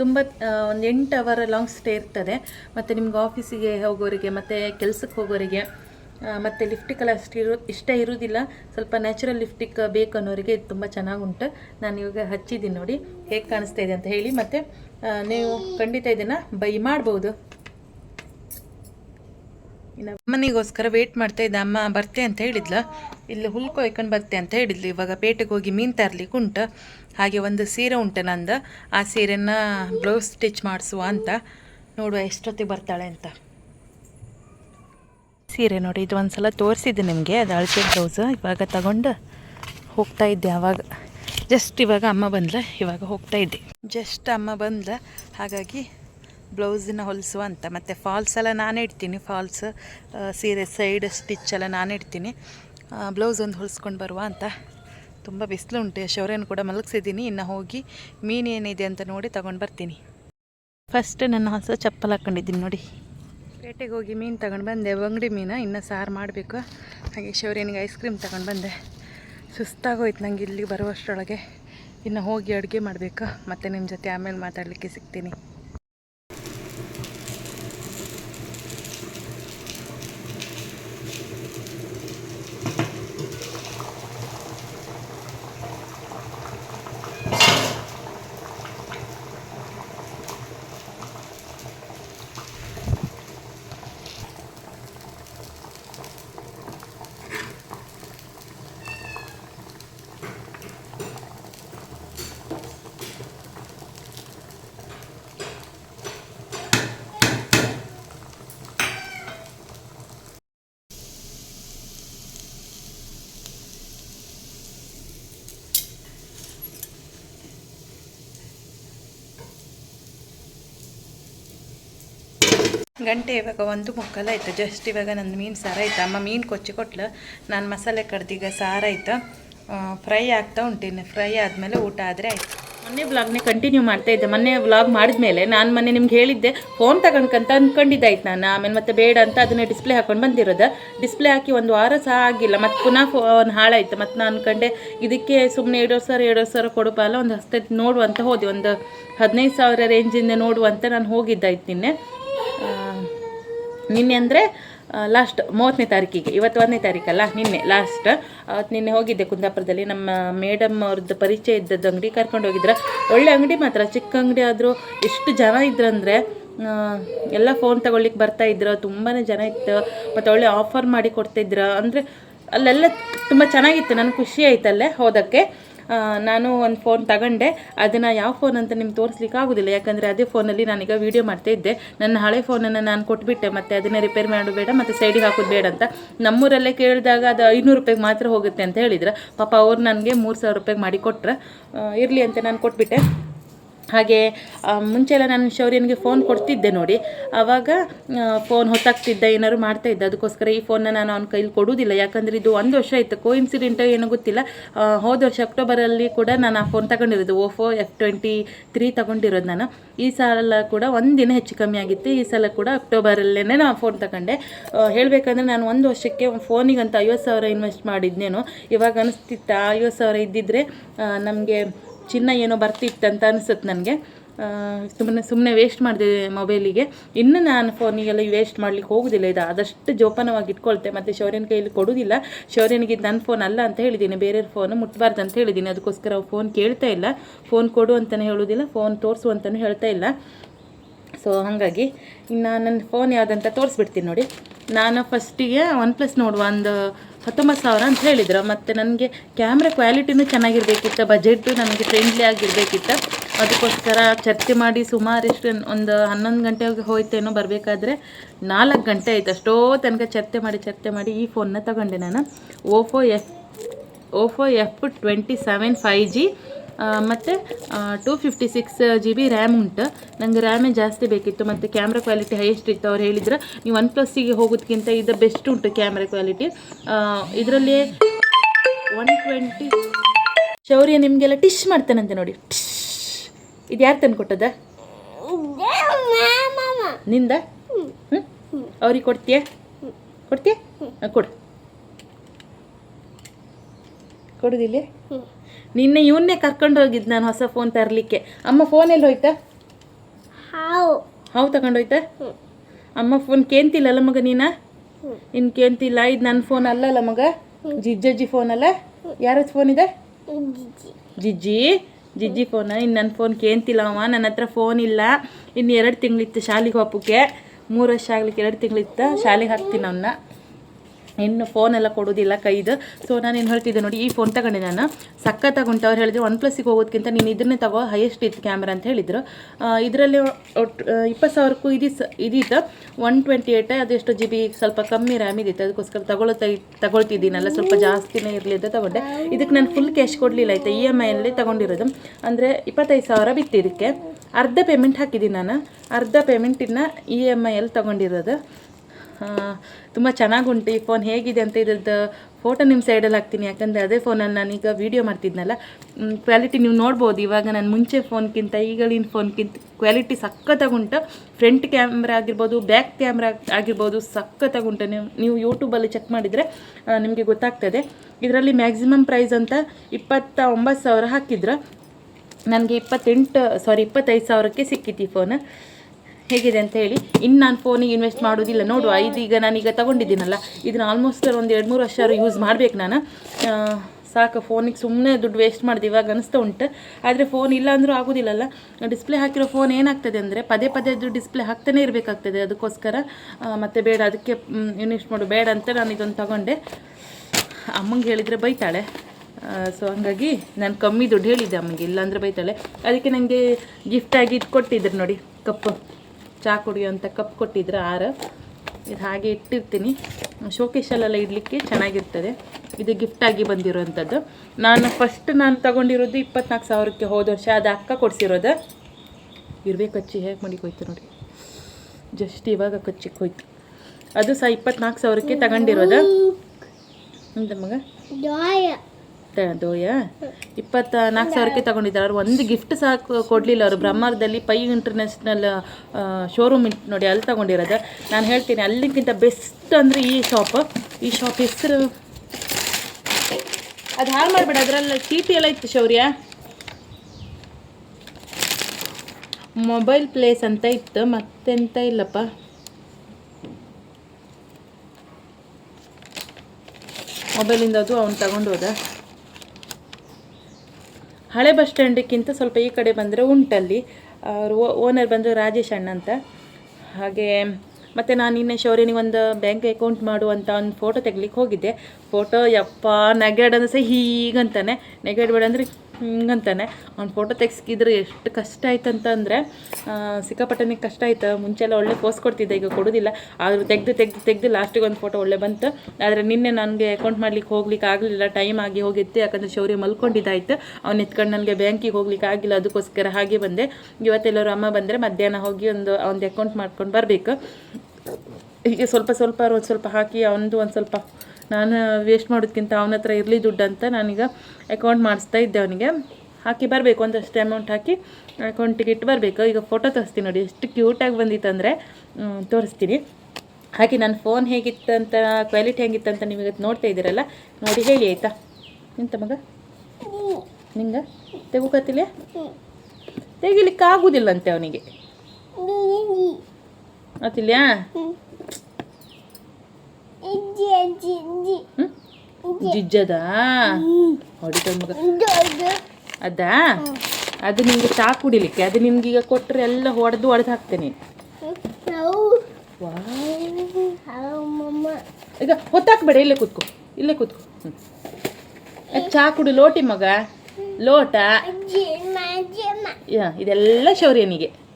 ತುಂಬ ಒಂದು ಎಂಟು ಅವರ್ ಲಾಂಗ್ ಸ್ಟೇ ಇರ್ತದೆ. ಮತ್ತು ನಿಮ್ಗೆ ಆಫೀಸಿಗೆ ಹೋಗೋರಿಗೆ, ಮತ್ತು ಕೆಲಸಕ್ಕೆ ಹೋಗೋರಿಗೆ ಮತ್ತು ಲಿಫ್ಟಿಕಲ್ಲಿ ಅಷ್ಟು ಇರೋ ಇಷ್ಟ ಇರೋದಿಲ್ಲ. ಸ್ವಲ್ಪ ನ್ಯಾಚುರಲ್ ಲಿಫ್ಟಿಕ್ ಬೇಕು ಅನ್ನೋರಿಗೆ ಇದು ತುಂಬ ಚೆನ್ನಾಗುಂಟು. ನಾನು ಇವಾಗ ಹಚ್ಚಿದ್ದೀನಿ ನೋಡಿ. ಹೇಗೆ ಕಾಣಿಸ್ತಾ ಇದೆ ಅಂತ ಹೇಳಿ. ಮತ್ತು ನೀವು ಖಂಡಿತ ಇದನ್ನು ಬೈ ಮಾಡ್ಬೋದು. ಇನ್ನು ಅಮ್ಮನಿಗೋಸ್ಕರ ವೇಟ್ ಮಾಡ್ತಾ ಇದ್ದೆ ಅಮ್ಮ, ಬರ್ತೆ ಅಂತ ಹೇಳಿದ್ಲು. ಇಲ್ಲಿ ಹುಲ್ ಇಕ್ಕೊಂಡು ಬರ್ತೆ ಅಂತ ಹೇಳಿದ್ಲು. ಇವಾಗ ಪೇಟೆಗೆ ಹೋಗಿ ಮೀನು ತರ್ಲಿಕ್ಕೆ ಉಂಟು. ಹಾಗೆ ಒಂದು ಸೀರೆ ಉಂಟು ನಂದು. ಆ ಸೀರೆನ ಬ್ಲೌಸ್ ಸ್ಟಿಚ್ ಮಾಡಿಸುವ ಅಂತ. ನೋಡುವ ಎಷ್ಟೊತ್ತಿಗೆ ಬರ್ತಾಳೆ ಅಂತ. ಸೀರೆ ನೋಡಿ, ಇದು ಒಂದು ಸಲ ತೋರಿಸಿದ್ದೆ ನಿಮಗೆ, ಅದು ಅಳತೆ ಬ್ಲೌಸು. ಇವಾಗ ತಗೊಂಡು ಹೋಗ್ತಾ ಇದ್ದೆ ಆವಾಗ ಜಸ್ಟ್ ಇವಾಗ ಅಮ್ಮ ಬಂದ್ಲ, ಇವಾಗ ಹೋಗ್ತಾ ಇದ್ದೆ. ಜಸ್ಟ್ ಅಮ್ಮ ಬಂದ್ಲ, ಹಾಗಾಗಿ ಬ್ಲೌಸಿನ ಹೊಲಿಸುವ ಅಂತ. ಮತ್ತು ಫಾಲ್ಸ್ ಎಲ್ಲ ನಾನೇ ಇಡ್ತೀನಿ ಫಾಲ್ಸ್ ಸೀರೆ ಸೈಡ್ ಸ್ಟಿಚ್ ಎಲ್ಲ ನಾನೇ ಇಡ್ತೀನಿ. ಬ್ಲೌಸ್ ಒಂದು ಹೊಲಿಸ್ಕೊಂಡು ಬರುವ ಅಂತ. ತುಂಬ ಬಿಸಿಲು ಉಂಟು ಶೌರ್ಯನ ಕೂಡ ಮಲಗಿಸಿದ್ದೀನಿ. ಇನ್ನು ಹೋಗಿ ಮೀನು ಏನಿದೆ ಅಂತ ನೋಡಿ ತಗೊಂಡು ಬರ್ತೀನಿ. ಫಸ್ಟ್ ನನ್ನ ಹೊಸ ಚಪ್ಪಲ್ ಹಾಕ್ಕೊಂಡಿದ್ದೀನಿ ನೋಡಿ. ಪೇಟೆಗೆ ಹೋಗಿ ಮೀನು ತಗೊಂಡು ಬಂದೆ. ಬಂಗಡಿ ಮೀನು, ಇನ್ನೂ ಸಾರು ಮಾಡಬೇಕು. ಹಾಗೆ ಶೌರ್ಯನಿಗೆ ಐಸ್ ಕ್ರೀಮ್ ತಗೊಂಡು ಬಂದೆ. ಸುಸ್ತಾಗೋಯ್ತು ನಂಗೆ ಇಲ್ಲಿಗೆ ಬರುವಷ್ಟರೊಳಗೆ. ಇನ್ನು ಹೋಗಿ ಅಡುಗೆ ಮಾಡಬೇಕು. ಮತ್ತು ನಿಮ್ಮ ಜೊತೆ ಆಮೇಲೆ ಮಾತಾಡಲಿಕ್ಕೆ ಸಿಗ್ತೀನಿ. ಗಂಟೆ ಇವಾಗ ಒಂದು ಮುಕ್ಕಾಲು ಆಯಿತು. ಜಸ್ಟ್ ಇವಾಗ ನನ್ನ ಮೀನು ಸಾರು ಆಯ್ತು. ಅಮ್ಮ ಮೀನು ಕೊಚ್ಚಿ ಕೊಟ್ಲು. ನಾನು ಮಸಾಲೆ ಕಡ್ದೀಗ ಸಾರು ಆಯ್ತು. ಫ್ರೈ ಆಗ್ತಾ ಉಂಟಿನ್ನು ಫ್ರೈ ಆದಮೇಲೆ ಊಟ ಆದರೆ ಆಯ್ತು. ಮೊನ್ನೆ ವ್ಲಾಗ್ನೇ ಕಂಟಿನ್ಯೂ ಮಾಡ್ತಾ ಇದ್ದೆ. ಮೊನ್ನೆ ವ್ಲಾಗ್ ಮಾಡಿದ್ಮೇಲೆ ನಾನು ಮೊನ್ನೆ ನಿಮ್ಗೆ ಹೇಳಿದ್ದೆ ಫೋನ್ ತಗೊಂಡ್ಕಂತ ಅಂದ್ಕೊಂಡಿದ್ದಾಯ್ತು ನಾನು. ಆಮೇಲೆ ಮತ್ತೆ ಬೇಡ ಅಂತ ಅದನ್ನೇ ಡಿಸ್ಪ್ಲೇ ಹಾಕೊಂಡು ಬಂದಿರೋದು. ಡಿಸ್ಪ್ಲೇ ಹಾಕಿ ಒಂದು ವಾರ ಸಹ ಆಗಿಲ್ಲ. ಮತ್ತು ಪುನಃ ಫೋನ್ ಹಾಳಾಯ್ತು. ಮತ್ತು ನಾನು ಕಂಡೆ ಇದಕ್ಕೆ ಸುಮ್ಮನೆ ಎರಡೂವರೆ ಸಾವಿರ ಎರಡೂವರೆ ಸಾವಿರ ಕೊಡುಪಲ್ಲ ಒಂದು ಹಸ್ತೈತ್ ನೋಡುವಂತ ಹೋದೆ. ಒಂದು ಹದಿನೈದು ಸಾವಿರ ರೇಂಜಿಂದ ನೋಡುವಂತ ನಾನು ಹೋಗಿದ್ದಾಯ್ತು ನಿನ್ನೆ. ನಿನ್ನೆ ಅಂದರೆ ಲಾಸ್ಟ್ ಮೂವತ್ತನೇ ತಾರೀಕಿಗೆ ಇವತ್ತು ಒಂದನೇ ತಾರೀಕಲ್ಲ, ನಿನ್ನೆ ಲಾಸ್ಟ್ ಅವತ್ತು ನಿನ್ನೆ ಹೋಗಿದ್ದೆ ಕುಂದಾಪುರದಲ್ಲಿ. ನಮ್ಮ ಮೇಡಮ್ ಅವ್ರದ್ದು ಪರಿಚಯ ಇದ್ದದ್ದು ಅಂಗಡಿ ಕರ್ಕೊಂಡು ಹೋಗಿದ್ರೆ. ಒಳ್ಳೆ ಅಂಗಡಿ ಮಾತ್ರ, ಚಿಕ್ಕ ಅಂಗಡಿ ಆದರೂ ಎಷ್ಟು ಜನ ಇದ್ರಂದರೆ ಎಲ್ಲ ಫೋನ್ ತಗೊಳ್ಳಿಕ್ಕೆ ಬರ್ತಾ ಇದ್ರು. ತುಂಬಾ ಜನ ಇತ್ತು. ಮತ್ತು ಒಳ್ಳೆ ಆಫರ್ ಮಾಡಿ ಕೊಡ್ತಿದ್ರು. ಅಂದರೆ, ಅಲ್ಲೆಲ್ಲ ತುಂಬ ಚೆನ್ನಾಗಿತ್ತು. ನನಗೆ ಖುಷಿ ಆಯ್ತಲ್ಲೇ ಹೋದಕ್ಕೆ. ನಾನು ಒಂದು ಫೋನ್ ತಗೊಂಡೆ. ಅದನ್ನು ಯಾವ ಫೋನ್ ಅಂತ ನಿಮ್ಗೆ ತೋರಿಸ್ಲಿಕ್ಕೆ ಆಗೋದಿಲ್ಲ. ಯಾಕಂದರೆ ಅದೇ ಫೋನಲ್ಲಿ ನಾನೀಗ ವೀಡಿಯೋ ಮಾಡ್ತಾ ಇದ್ದೆ. ನನ್ನ ಹಳೆ ಫೋನನ್ನು ನಾನು ಕೊಟ್ಬಿಟ್ಟೆ. ಮತ್ತು ಅದನ್ನು ರಿಪೇರ್ ಮಾಡೋದು ಬೇಡ, ಮತ್ತು ಸೈಡಿಗೆ ಹಾಕೋದು ಬೇಡ ಅಂತ. ನಮ್ಮೂರಲ್ಲೇ ಕೇಳಿದಾಗ ಅದು ಐನೂರು ರೂಪಾಯಿಗೆ ಮಾತ್ರ ಹೋಗುತ್ತೆ ಅಂತ ಹೇಳಿದ್ರು. ಪಾಪ ಅವ್ರು ನನಗೆ ಮೂರು ಸಾವಿರ ರೂಪಾಯಿಗೆ ಮಾಡಿ ಕೊಟ್ರು. ಇರಲಿ ಅಂತ ನಾನು ಕೊಟ್ಬಿಟ್ಟೆ. ಹಾಗೆ ಮುಂಚೆಲ್ಲ ಮುಂಚೆ ಎಲ್ಲ ನಾನು ಶೌರ್ಯನಿಗೆ ಫೋನ್ ಕೊಡ್ತಿದ್ದೆ ನೋಡಿ. ಆವಾಗ ಫೋನ್ ಹೊತ್ತಾಗ್ತಿದ್ದ, ಏನಾದ್ರು ಮಾಡ್ತಾ ಇದ್ದೆ. ಅದಕ್ಕೋಸ್ಕರ ಈ ಫೋನ್ನ ನಾನು ಅವ್ನ ಕೈಲಿ ಕೊಡುವುದಿಲ್ಲ ಯಾಕಂದರೆ ಇದು ಒಂದು ವರ್ಷ ಆಯಿತು. ಕೋ ಇನ್ಸಿಡೆಂಟ್ ಏನೋ ಗೊತ್ತಿಲ್ಲ. ಹೋದ ವರ್ಷ ಅಕ್ಟೋಬರಲ್ಲಿ ಕೂಡ ನಾನು ಆ ಫೋನ್ ತಗೊಂಡಿರೋದು. ಓಫೋ ಎಫ್ ಟ್ವೆಂಟಿ ತ್ರೀ ತಗೊಂಡಿರೋದು ನಾನು. ಈ ಸಲ ಕೂಡ ಒಂದಿನ ಹೆಚ್ಚು ಕಮ್ಮಿ ಆಗಿತ್ತು. ಈ ಸಲ ಕೂಡ ಅಕ್ಟೋಬರಲ್ಲೇ ನಾನು ಫೋನ್ ತಗೊಂಡೆ. ಹೇಳಬೇಕಂದ್ರೆ ನಾನು ಒಂದು ವರ್ಷಕ್ಕೆ ಫೋನಿಗಂತ ಐವತ್ತು ಸಾವಿರ ಇನ್ವೆಸ್ಟ್ ಮಾಡಿದ್ನೇನು. ಇವಾಗ ಅನಿಸ್ತಿತ್ತ? ಐವತ್ತು ಸಾವಿರ ಇದ್ದಿದ್ದರೆ ನಮಗೆ ಚಿನ್ನ ಏನೋ ಬರ್ತಿತ್ತಂತ ಅನಿಸುತ್ತೆ ನನಗೆ. ಸುಮ್ಮನೆ ಸುಮ್ಮನೆ ವೇಸ್ಟ್ ಮಾಡಿದೆ ಮೊಬೈಲಿಗೆ ಇನ್ನು ನಾನು ಫೋನಿಗೆಲ್ಲ ವೇಸ್ಟ್ ಮಾಡ್ಲಿಕ್ಕೆ ಹೋಗೋದಿಲ್ಲ. ಇದು ಆದಷ್ಟು ಜೋಪಾನವಾಗಿ ಇಟ್ಕೊಳ್ತೆ. ಮತ್ತು ಶೌರ್ಯನ ಕೈಯಲ್ಲಿ ಕೊಡೋದಿಲ್ಲ. ಶೌರ್ಯನಿಗೆ ನನ್ನ ಫೋನ್ ಅಲ್ಲ ಅಂತ ಹೇಳಿದ್ದೀನಿ ಬೇರೆಯವ್ರ ಫೋನ್ ಮುಟ್ಬಾರ್ದು ಅಂತ ಹೇಳಿದ್ದೀನಿ ಅದಕ್ಕೋಸ್ಕರ ಫೋನ್ ಕೇಳ್ತಾ ಇಲ್ಲ. ಫೋನ್ ಕೊಡು ಅಂತಲೇ ಹೇಳೋದಿಲ್ಲ. ಫೋನ್ ತೋರಿಸು ಅಂತಲೂ ಹೇಳ್ತಾ ಇಲ್ಲ. ಸೊ ಹಾಗಾಗಿ ಇನ್ನು ನನ್ನ ಫೋನ್ ಯಾವುದಂತ ತೋರಿಸ್ಬಿಡ್ತೀನಿ ನೋಡಿ. ನಾನು ಫಸ್ಟಿಗೆ ಒನ್ ಪ್ಲಸ್ ನೋಡುವ ಒಂದು ಹತ್ತೊಂಬತ್ತು ಸಾವಿರ ಅಂತ ಹೇಳಿದ್ರು. ಮತ್ತು ನನಗೆ ಕ್ಯಾಮ್ರಾ ಕ್ವಾಲಿಟಿನೂ ಚೆನ್ನಾಗಿರ್ಬೇಕಿತ್ತು ಬಜೆಟ್ಟು ನನಗೆ ಫ್ರೆಂಡ್ಲಿ ಆಗಿರಬೇಕಿತ್ತು. ಅದಕ್ಕೋಸ್ಕರ ಚರ್ಚೆ ಮಾಡಿ ಸುಮಾರು ಎಷ್ಟು ಒಂದು ಹನ್ನೊಂದು ಗಂಟೆಗೆ ಹೋಯ್ತೇನೋ ಬರಬೇಕಾದ್ರೆ ನಾಲ್ಕು ಗಂಟೆ ಆಯಿತು. ಅಷ್ಟೋ ತನಕ ಚರ್ಚೆ ಮಾಡಿ ಚರ್ಚೆ ಮಾಡಿ ಈ ಫೋನ್ನ ತಗೊಂಡೆ ನಾನು. Oppo F Oppo F twenty seven five G ಮತ್ತು two fifty six G B RAM ಉಂಟು. ನನಗೆ ರ್ಯಾಮೇ ಜಾಸ್ತಿ ಬೇಕಿತ್ತು. ಮತ್ತು ಕ್ಯಾಮ್ರಾ ಕ್ವಾಲಿಟಿ ಹೈಯೆಸ್ಟ್ ಇತ್ತು. ಅವ್ರು ಹೇಳಿದ್ರು, ನೀವು ಒನ್ ಪ್ಲಸ್ಸಿಗೆ ಹೋಗೋದಕ್ಕಿಂತ ಇದು ಬೆಸ್ಟ್ ಉಂಟು ಕ್ಯಾಮ್ರಾ ಕ್ವಾಲಿಟಿ ಇದರಲ್ಲಿ ಒನ್ ಟ್ವೆಂಟಿ ಶೌರ್ಯ ನಿಮಗೆಲ್ಲ ಟಿಶ್ ಮಾಡ್ತಾನಂತೆ ನೋಡಿ. ಇದು ಯಾರು ತಂದು ಕೊಟ್ಟದ? ನಿಂದ? ಹ್ಞೂ ಅವ್ರಿಗೆ ಕೊಡ್ತೀಯ? ಕೊಡ್ತೀಯ? ಕೊಡು. ಕೊಡುದಿಲ್ಲ? ನಿನ್ನೆ ಇವನ್ನೇ ಕರ್ಕೊಂಡು ಹೋಗಿದ್ದು ನಾನು ಹೊಸ ಫೋನ್ ತರಲಿಕ್ಕೆ. ಅಮ್ಮ ಫೋನ್ ಎಲ್ಲಿ ಹೋಯ್ತಾ? ಹಾವು. ಹಾವು ತಗೊಂಡೋಯ್ತಾ ಅಮ್ಮ ಫೋನ್ ಕೇಂತಿಲ್ಲಲ್ಲ ಮಗ ನೀನ? ಇನ್ನು ಕೇಂತಿಲ್ಲ. ಇದು ನನ್ನ ಫೋನ್ ಅಲ್ಲಲ್ಲ ಮಗ? ಜಿಜ್ಜಜ್ಜಿ ಫೋನ್ ಅಲ್ಲ? ಯಾರದ್ದು ಫೋನ್ ಇದೆ? ಜಿಜ್ಜಿ. ಜಿಜ್ಜಿ? ಫೋನ ಇನ್ನು ನನ್ನ ಫೋನ್ ಕೇಂತಿಲ್ಲ ಅಮ್ಮ ನನ್ನ ಹತ್ರ ಫೋನ್ ಇಲ್ಲ. ಇನ್ನು ಎರಡು ತಿಂಗಳಿತ್ತು ಶಾಲೆಗೆ ಹೋಗಕ್ಕೆ ಮೂರು ವರ್ಷ ಆಗ್ಲಿಕ್ಕೆ ಎರಡು ತಿಂಗಳಿತ್ತು? ಶಾಲೆಗೆ ಹಾಕ್ತೀನಿ ಅವನ್ನ ಇನ್ನು ಫೋನ್ ಎಲ್ಲ ಕೊಡೋದಿಲ್ಲ ಕೈದು. ಸೊ ಏನು ಹೇಳ್ತಿದ್ದೆ ನೋಡಿ, ಈ ಫೋನ್ ತಗೊಂಡೆ ನಾನು. ಸಕ್ಕ ತಗೊಂಡು ಅವ್ರು ಹೇಳಿದ್ರು ಒನ್ ಪ್ಲಸ್ಸಿಗೆ ಹೋಗೋದಕ್ಕಿಂತ ನೀನು ಇದನ್ನೇ ತಗೋ ಹೈಯೆಸ್ಟ್ ಇತ್ತು ಕ್ಯಾಮ್ರಾ ಅಂತ ಹೇಳಿದರು. ಇದರಲ್ಲಿ ಒಟ್ಟು ಇಪ್ಪತ್ತು ಸಾವಿರಕ್ಕೂ ಇದು ಇದಿತ್ತು. ಒನ್ ಟ್ವೆಂಟಿ ಏಟ್ ಅದೆಷ್ಟು ಜಿ ಬಿ ಸ್ವಲ್ಪ ಕಮ್ಮಿ ರ್ಯಾಮ್ ಇದಿತ್ತು. ಅದಕ್ಕೋಸ್ಕರ ತಗೊಳ್ತಾ ತಗೊಳ್ತಿದ್ದೀನಲ್ಲ, ಸ್ವಲ್ಪ ಜಾಸ್ತಿನೇ ಇರಲಿ ಅಂತ ತಗೊಂಡೆ. ಇದಕ್ಕೆ ನಾನು ಫುಲ್ ಕ್ಯಾಶ್ ಕೊಡಲಿಲ್ಲ ಆಯಿತಾ ಇ ಎಂ ಐಯಲ್ಲಿ ತಗೊಂಡಿರೋದು. ಅಂದರೆ ಇಪ್ಪತ್ತೈದು ಸಾವಿರ ಬಿತ್ತು ಇದಕ್ಕೆ. ಅರ್ಧ ಪೇಮೆಂಟ್ ಹಾಕಿದ್ದೀನಿ ನಾನು. ಅರ್ಧ ಪೇಮೆಂಟಿನ ಇ ಎಂ ಐಯಲ್ಲಿ ತಗೊಂಡಿರೋದು. ತುಂಬ ಚೆನ್ನಾಗುಂಟು ಈ ಫೋನ್ ಹೇಗಿದೆ ಅಂತ ಇದ್ರದ್ದು ಫೋಟೋ ನಿಮ್ಮ ಸೈಡಲ್ಲಿ ಹಾಕ್ತೀನಿ. ಯಾಕಂದರೆ ಅದೇ ಫೋನಲ್ಲಿ ನಾನೀಗ ವೀಡಿಯೋ ಮಾಡ್ತಿದ್ನಲ್ಲ. ಕ್ವಾಲಿಟಿ ನೀವು ನೋಡ್ಬೋದು. ಇವಾಗ ನಾನು ಮುಂಚೆ ಫೋನ್ಗಿಂತ ಈಗಳಿನ ಫೋನ್ಗಿಂತ ಕ್ವಾಲಿಟಿ ಸಖತ್ತಾಗುಂಟು. ಫ್ರಂಟ್ ಕ್ಯಾಮ್ರಾ ಆಗಿರ್ಬೋದು ಬ್ಯಾಕ್ ಕ್ಯಾಮ್ರಾ ಆಗಿರ್ಬೋದು ಸಖತ್ತಾಗುಂಟು. ನೀವು ನೀವು ಯೂಟ್ಯೂಬಲ್ಲಿ ಚೆಕ್ ಮಾಡಿದರೆ ನಿಮಗೆ ಗೊತ್ತಾಗ್ತದೆ. ಇದರಲ್ಲಿ ಮ್ಯಾಕ್ಸಿಮಮ್ ಪ್ರೈಸ್ ಅಂತ ಇಪ್ಪತ್ತ ಒಂಬತ್ತು ಸಾವಿರ ಹಾಕಿದ್ರು. ನನಗೆ ಇಪ್ಪತ್ತೆಂಟು ಸಾರಿ ಇಪ್ಪತ್ತೈದು ಸಾವಿರಕ್ಕೆ ಸಿಕ್ಕಿತ್ತು ಈ ಫೋನ್ ಹೇಗಿದೆ ಅಂತ ಹೇಳಿ ಇನ್ನು ನಾನು ಫೋನಿಗೆ ಇನ್ವೆಸ್ಟ್ ಮಾಡೋದಿಲ್ಲ. ನೋಡುವ ಇದೀಗ ನಾನೀಗ ತಗೊಂಡಿದ್ದೀನಲ್ಲ, ಇದನ್ನ ಆಲ್ಮೋಸ್ಟ್ ಒಂದು ಎರಡು ಮೂರು ವರ್ಷ ಯೂಸ್ ಮಾಡಬೇಕು ನಾನು. ಸಾಕು ಫೋನಿಗೆ ಸುಮ್ಮನೆ ದುಡ್ಡು ವೇಸ್ಟ್ ಮಾಡಿದೆ, ಇವಾಗ ಅನಿಸ್ತಾ ಉಂಟು. ಆದರೆ ಫೋನ್ ಇಲ್ಲ ಅಂದರೂ ಆಗೋದಿಲ್ಲಲ್ಲ. ಡಿಸ್ಪ್ಲೇ ಹಾಕಿರೋ ಫೋನ್ ಏನಾಗ್ತದೆ ಅಂದರೆ, ಪದೇ ಪದೇ ಅದು ಡಿಸ್ಪ್ಲೇ ಹಾಕ್ತಾನೆ ಇರಬೇಕಾಗ್ತದೆ ಅದಕ್ಕೋಸ್ಕರ. ಮತ್ತೆ ಬೇಡ, ಅದಕ್ಕೆ ಇನ್ವೆಸ್ಟ್ ಮಾಡು, ಬೇಡ ಅಂತ ನಾನು ಇದೊಂದು ತಗೊಂಡೆ. ಅಮ್ಮಂಗೆ ಹೇಳಿದರೆ ಬೈತಾಳೆ. ಸೊ ಹಂಗಾಗಿ ನಾನು ಕಮ್ಮಿ ದುಡ್ಡು ಹೇಳಿದ್ದೆ ಅಮ್ಮಂಗೆ, ಇಲ್ಲಾಂದರೆ ಬೈತಾಳೆ. ಅದಕ್ಕೆ ನನಗೆ ಗಿಫ್ಟಾಗಿ ಇದು ಕೊಟ್ಟಿದ್ರು ನೋಡಿ, ಕಪ್ಪು. ಚಹಾ ಕುಡಿಯೋಂಥ ಕಪ್ ಕೊಟ್ಟಿದ್ರೆ ಆರು ಇದು ಹಾಗೆ ಇಟ್ಟಿರ್ತೀನಿ. ಶೋಕೇಶಲ್ಲೆಲ್ಲ ಇಡಲಿಕ್ಕೆ ಚೆನ್ನಾಗಿರ್ತದೆ. ಇದು ಗಿಫ್ಟಾಗಿ ಬಂದಿರೋವಂಥದ್ದು ನಾನು ಫಸ್ಟ್ ನಾನು ತಗೊಂಡಿರೋದು ಇಪ್ಪತ್ನಾಲ್ಕು ಸಾವಿರಕ್ಕೆ ಹೋದ ವರ್ಷ ಅದು ಅಕ್ಕ ಕೊಡಿಸಿರೋದು. ಇರಬೇಕು ಹಚ್ಚಿ ಹೇಗೆ ಮಾಡಿ ಹೋಯ್ತು ನೋಡಿ. ಜಸ್ಟ್ ಇವಾಗ ಕಚ್ಚಿಕ್ಕೆ ಹೋಯ್ತು ಅದು ಸಹ ಇಪ್ಪತ್ನಾಲ್ಕು ಸಾವಿರಕ್ಕೆ ತಗೊಂಡಿರೋದು. ಎಂತ ಮಗ ದಾಯ ಇಪ್ಪತ್ತ ಸಾವಿರಕ್ಕೆ ತಗೊಂಡಿದ್ದಾರೆ. ಅವ್ರು ಒಂದು ಗಿಫ್ಟ್ ಸಹ ಕೊ- ಕೊಡಲಿಲ್ಲ ಅವರು. ಬ್ರಹ್ಮಾರ್ದಲ್ಲಿ ಪೈ ಇಂಟರ್ನ್ಯಾಷನಲ್ ಶೋರೂಮ್ ನೋಡಿ, ಅಲ್ಲಿ ತಗೊಂಡಿರೋದು. ನಾನು ಹೇಳ್ತೀನಿ, ಅಲ್ಲಿಗಿಂತ ಬೆಸ್ಟ್ ಅಂದರೆ ಈ ಶಾಪ್ ಈ ಶಾಪ್ ಹೆಸರು? ಅದು ಹಾಳು ಮಾಡಬೇಡ, ಅದರಲ್ಲಿ ಚೀಟಿ ಎಲ್ಲ ಇತ್ತು ಶೌರ್ಯ. ಮೊಬೈಲ್ ಪ್ಲೇಸ್ ಅಂತ ಇತ್ತು, ಮತ್ತೆಂತ ಇಲ್ಲಪ್ಪ. ಮೊಬೈಲಿಂದ ಅದು ಅವ್ನು ತಗೊಂಡು ಹೋದ. ಹಳೆ ಬಸ್ ಸ್ಟ್ಯಾಂಡಿಗಿಂತ ಸ್ವಲ್ಪ ಈ ಕಡೆ ಬಂದರೆ ಉಂಟಲ್ಲಿ. ಅವರು ಓನರ್ ಬಂದರು ರಾಜೇಶ್ ಅಣ್ಣ ಅಂತ. ಹಾಗೆ, ಮತ್ತು ನಾನು ನಿನ್ನೆ ಶೌರ್ಯನಿಗೆ ಒಂದು ಬ್ಯಾಂಕ್ ಅಕೌಂಟ್ ಮಾಡುವಂಥ ಒಂದು ಫೋಟೋ ತೆಗ್ಲಿಕ್ಕೆ ಹೋಗಿದ್ದೆ. ಫೋಟೋ ಯಪ್ಪ ನೆಗೆಡಂದ್ರೆ ಸಹ ಹೀಗಂತಾನೆ ನೆಗೆಡ್ಬೇಡ ಅಂದರೆ ಹಿಂಗಂತಾನೆ. ಅವ್ನು ಫೋಟೋ ತೆಗೆಸ್ಕಿದ್ರೆ ಎಷ್ಟು ಕಷ್ಟ ಆಯ್ತು ಅಂದರೆ ಸಿಕ್ಕಾಪಟ್ಟನಿಗೆ ಕಷ್ಟ ಆಯ್ತು. ಮುಂಚೆಲ್ಲ ಒಳ್ಳೆ ಪೋಸ್ ಕೊಡ್ತಿದ್ದೆ, ಈಗ ಕೊಡೋದಿಲ್ಲ. ಆದರೂ ತೆಗೆದು ತೆಗೆದು ತೆಗೆದು ಲಾಸ್ಟಿಗೆ ಒಂದು ಫೋಟೋ ಒಳ್ಳೆ ಬಂತು. ಆದರೆ ನಿನ್ನೆ ನನಗೆ ಅಕೌಂಟ್ ಮಾಡ್ಲಿಕ್ಕೆ ಹೋಗ್ಲಿಕ್ಕೆ ಆಗಲಿಲ್ಲ ಟೈಮ್ ಆಗಿ ಹೋಗಿತ್ತು. ಯಾಕಂದರೆ ಶೌರ್ಯ ಮಲ್ಕೊಂಡಿದ್ದಾಯ್ತು. ಅವ್ನು ಎತ್ಕೊಂಡು ನನಗೆ ಬ್ಯಾಂಕಿಗೆ ಹೋಗ್ಲಿಕ್ಕೆ ಆಗಿಲ್ಲ, ಅದಕ್ಕೋಸ್ಕರ ಹಾಗೆ ಬಂದೆ. ಇವತ್ತೆಲ್ಲರೂ ಅಮ್ಮ ಬಂದರೆ ಮಧ್ಯಾಹ್ನ ಹೋಗಿ ಒಂದು ಅವ್ನದ್ದು ಅಕೌಂಟ್ ಮಾಡ್ಕೊಂಡು ಬರಬೇಕು. ಹೀಗೆ ಸ್ವಲ್ಪ ಸ್ವಲ್ಪ ಒಂದು ಸ್ವಲ್ಪ ಹಾಕಿ, ಅವನದು ಒಂದು ಸ್ವಲ್ಪ ನಾನು ವೇಸ್ಟ್ ಮಾಡೋದಕ್ಕಿಂತ ಅವನ ಹತ್ರ ಇರಲಿ ದುಡ್ಡು ಅಂತ ನಾನೀಗ ಅಕೌಂಟ್ ಮಾಡಿಸ್ತಾ ಇದ್ದೆ ಅವನಿಗೆ. ಹಾಕಿ ಬರಬೇಕು, ಒಂದಷ್ಟು ಅಮೌಂಟ್ ಹಾಕಿ ಅಕೌಂಟಿಗೆ ಇಟ್ಟು ಬರಬೇಕು. ಈಗ ಫೋಟೋ ತೋರಿಸ್ತೀನಿ ನೋಡಿ, ಎಷ್ಟು ಕ್ಯೂಟಾಗಿ ಬಂದಿತ್ತು ಅಂದರೆ ತೋರಿಸ್ತೀನಿ. ಹಾಗೆ ನನ್ನ ಫೋನ್ ಹೇಗಿತ್ತು ಅಂತ ಕ್ವಾಲಿಟಿ ಹೇಗಿತ್ತು ಅಂತ ನೀವು ಇವತ್ತು ನೋಡ್ತಾ ಇದ್ದೀರಲ್ಲ, ನೋಡಿ ಹೇಳಿ ಆಯಿತಾ? ಎಂತ ಮಗ? ನಿಂಗೆ? ತೆಗೋಕತ್ತಿಲ್ಲ ತೆಗಿಲಿಕ್ಕೆ ಆಗುದಿಲ್ಲಂತೆ ಅವನಿಗೆ. ಆತಿಲ್ಯಾ ಜಿಜ್ಜದ? ಹೊಡಿತ ಮಗ. ಅದಾ? ಅದು ನಿಮ್ಗೆ ಚಾ ಕುಡಿಲಿಕ್ಕೆ. ಅದು ನಿಮ್ಗೆ ಈಗ ಕೊಟ್ಟರೆ ಎಲ್ಲ ಹೊಡೆದು ಹೊಡೆದು ಹಾಕ್ತೇನೆ. ಈಗ ಹೊತ್ತಾಕ್ಬೇಡ ಇಲ್ಲೇ ಕೂತ್ಕೋ. ಇಲ್ಲೇ ಕೂತ್ಕೋ. ಹ್ಞೂ ಚಾ ಕುಡಿ ಲೋಟಿ ಮಗ. ಲೋಟ. ಇದೆಲ್ಲ ಶೌರ್ಯನಿಗೆ.